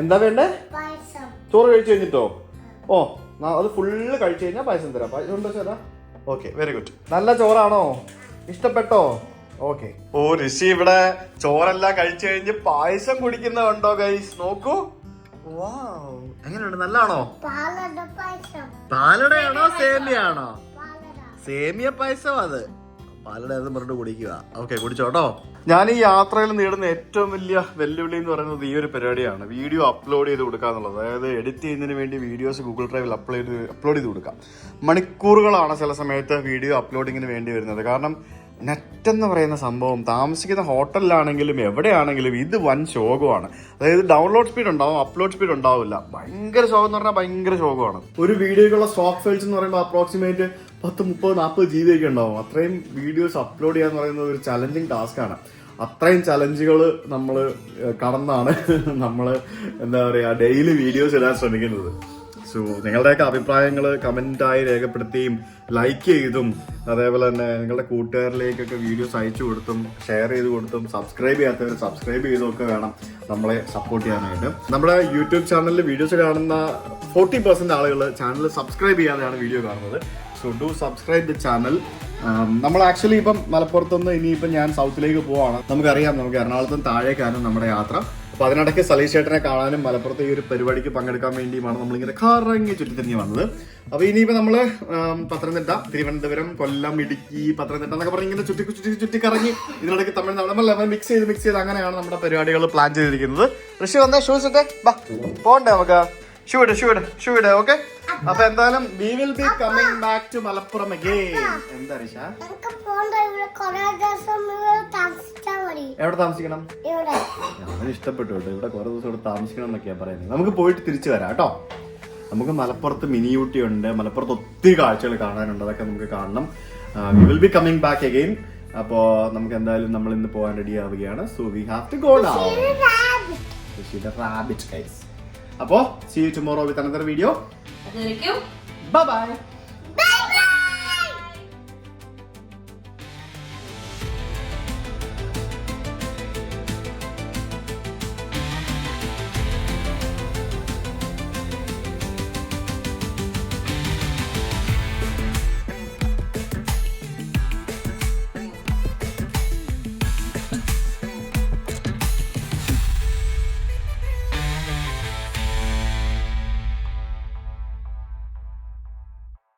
എന്താ വേണ്ടേ? ചോറ് കഴിച്ചു കഴിഞ്ഞിട്ടോ? ഓ അത് ഫുള്ള് കഴിച്ചു കഴിഞ്ഞാൽ പായസം തരാം. പായസം ഉണ്ടോ ചേട്ടാ? ഓക്കെ വെരി ഗുഡ് നല്ല ചോറാണോ? ഇഷ്ടപ്പെട്ടോ? ഓക്കെ ഓ ഋഷി ഇവിടെ ചോറെല്ലാം കഴിച്ചു കഴിഞ്ഞ് പായസം കുടിക്കുന്നുണ്ടോ ഗൈസ് നോക്കൂ. വാവ് എങ്ങനെയുണ്ട്? നല്ലാണോ? പാലടയാണോ സേമിയാണോ സേമിയ പായസം അത്. പാലട എന്ന് പറഞ്ഞിട്ട് കുടിക്കുക. ഓക്കെ കുടിച്ചോട്ടോ ഞാൻ ഈ യാത്രയിൽ നേടുന്ന ഏറ്റവും വലിയ വെല്ലുവിളി എന്ന് പറയുന്നത് ഈ ഒരു പരിപാടിയാണ്. വീഡിയോ അപ്ലോഡ് ചെയ്ത് കൊടുക്കുക എന്നുള്ളത്. അതായത് എഡിറ്റ് ചെയ്യുന്നതിന് വേണ്ടി വീഡിയോസ് ഗൂഗിൾ ഡ്രൈവിൽ അപ്ലോഡ് ചെയ്ത് അപ്ലോഡ് ചെയ്ത് കൊടുക്കാം മണിക്കൂറുകളാണ് ചില സമയത്ത് വീഡിയോ അപ്ലോഡിങ്ങിന് വേണ്ടി വരുന്നത്. കാരണം നെറ്റ് എന്ന് പറയുന്ന സംഭവം താമസിക്കുന്ന ഹോട്ടലിലാണെങ്കിലും എവിടെയാണെങ്കിലും ഇത് വൻ ശോകമാണ്. അതായത് ഡൗൺലോഡ് സ്പീഡ് ഉണ്ടാവും അപ്ലോഡ് സ്പീഡ് ഉണ്ടാവില്ല. ഭയങ്കര ശോകം എന്ന് പറഞ്ഞാൽ ഭയങ്കര ശോകമാണ്. ഒരു വീഡിയോയ്ക്കുള്ള സ്റ്റോക്ക് ഫയൽസ് എന്ന് പറയുമ്പോൾ അപ്രോക്സിമേറ്റ് പത്ത് മുപ്പത് നാൽപ്പത് ജി ബി ഒക്കെ ഉണ്ടാവും. അത്രയും വീഡിയോസ് അപ്ലോഡ് ചെയ്യാന്ന് പറയുന്നത് ഒരു ചലഞ്ചിങ് ടാസ്ക് ആണ്. അത്രയും ചലഞ്ചുകൾ നമ്മൾ കടന്നാണ് നമ്മൾ എന്താ പറയുക ഡെയിലി വീഡിയോസ് ഇടാൻ ശ്രമിക്കുന്നത്. സോ നിങ്ങളുടെയൊക്കെ അഭിപ്രായങ്ങൾ കമന്റായി രേഖപ്പെടുത്തിയും ലൈക്ക് ചെയ്തും അതേപോലെ തന്നെ നിങ്ങളുടെ കൂട്ടുകാരിലേക്കൊക്കെ വീഡിയോസ് അയച്ചു കൊടുത്തും ഷെയർ ചെയ്ത് കൊടുത്തും സബ്സ്ക്രൈബ് ചെയ്യാത്തവർ സബ്സ്ക്രൈബ് ചെയ്തൊക്കെ വേണം നമ്മളെ സപ്പോർട്ട് ചെയ്യാനായിട്ട്. നമ്മുടെ യൂട്യൂബ് ചാനലിൽ വീഡിയോസ് കാണുന്ന ഫോർട്ടി പെർസെന്റ് ആളുകൾ ചാനൽ സബ്സ്ക്രൈബ് ചെയ്യാതെയാണ് വീഡിയോ കാണുന്നത്. So do subscribe the channel നമ്മൾ ആക്ച്വലി ഇപ്പം മലപ്പുറത്തുനിന്ന് ഇനിയിപ്പം ഞാൻ സൗത്തിലേക്ക് പോവാണ്. നമുക്കറിയാം നമുക്ക് എറണാകുളത്തും താഴേക്കാണ് നമ്മുടെ യാത്ര. അപ്പൊ അതിനിടയ്ക്ക് സലീഷ് ചേട്ടനെ കാണാനും മലപ്പുറത്ത് ഈ ഒരു പരിപാടിക്ക് പങ്കെടുക്കാൻ വേണ്ടിയുമാണ് നമ്മളിങ്ങനെ കറങ്ങി ചുറ്റിത്തിരിഞ്ഞ് വന്നത്. അപ്പൊ ഇനിയിപ്പോ നമ്മൾ പത്തനംതിട്ട തിരുവനന്തപുരം കൊല്ലം ഇടുക്കി പത്തനംതിട്ട എന്നൊക്കെ പറഞ്ഞ് ഇങ്ങനെ ചുറ്റി ചുറ്റി ചുറ്റി കറങ്ങി ഇതിനിടയ്ക്ക് തമിഴ്നാട് നമ്മൾ മിക്സ് ചെയ്ത് മിക്സ് ചെയ്ത് അങ്ങനെയാണ് നമ്മുടെ പരിപാടികൾ പ്ലാൻ ചെയ്തിരിക്കുന്നത്. ഋഷി വന്നേ ഷൂസ് ഇട്ടേ. പോണ്ടേ നമുക്ക്? ഷൂ ഇട് ഷൂ ഇട് ഷൂ ഓക്കെ അപ്പൊ എന്തായാലും we will be coming back to Malappuram again എന്താ ഋഷ? എവിടെ താമസിക്കണം? ഇവിടെ അവന് ഇഷ്ടപ്പെട്ടു കേട്ടോ. ഇവിടെ കുറെ ദിവസം ഇവിടെ താമസിക്കണം എന്നൊക്കെയാ പറയുന്നത്. നമുക്ക് പോയിട്ട് തിരിച്ചു വരാം കേട്ടോ. നമുക്ക് മലപ്പുറത്ത് മിനി ഊട്ടി ഉണ്ട്. മലപ്പുറത്ത് ഒത്തിരി കാഴ്ചകൾ കാണാനുണ്ട്. അതൊക്കെ നമുക്ക് കാണണം. We will be coming back again അപ്പോ നമുക്ക് എന്തായാലും നമ്മൾ ഇന്ന് പോകാൻ റെഡി ആവുകയാണ്. So we have to go down അപ്പോ see you tomorrow with another video bye bye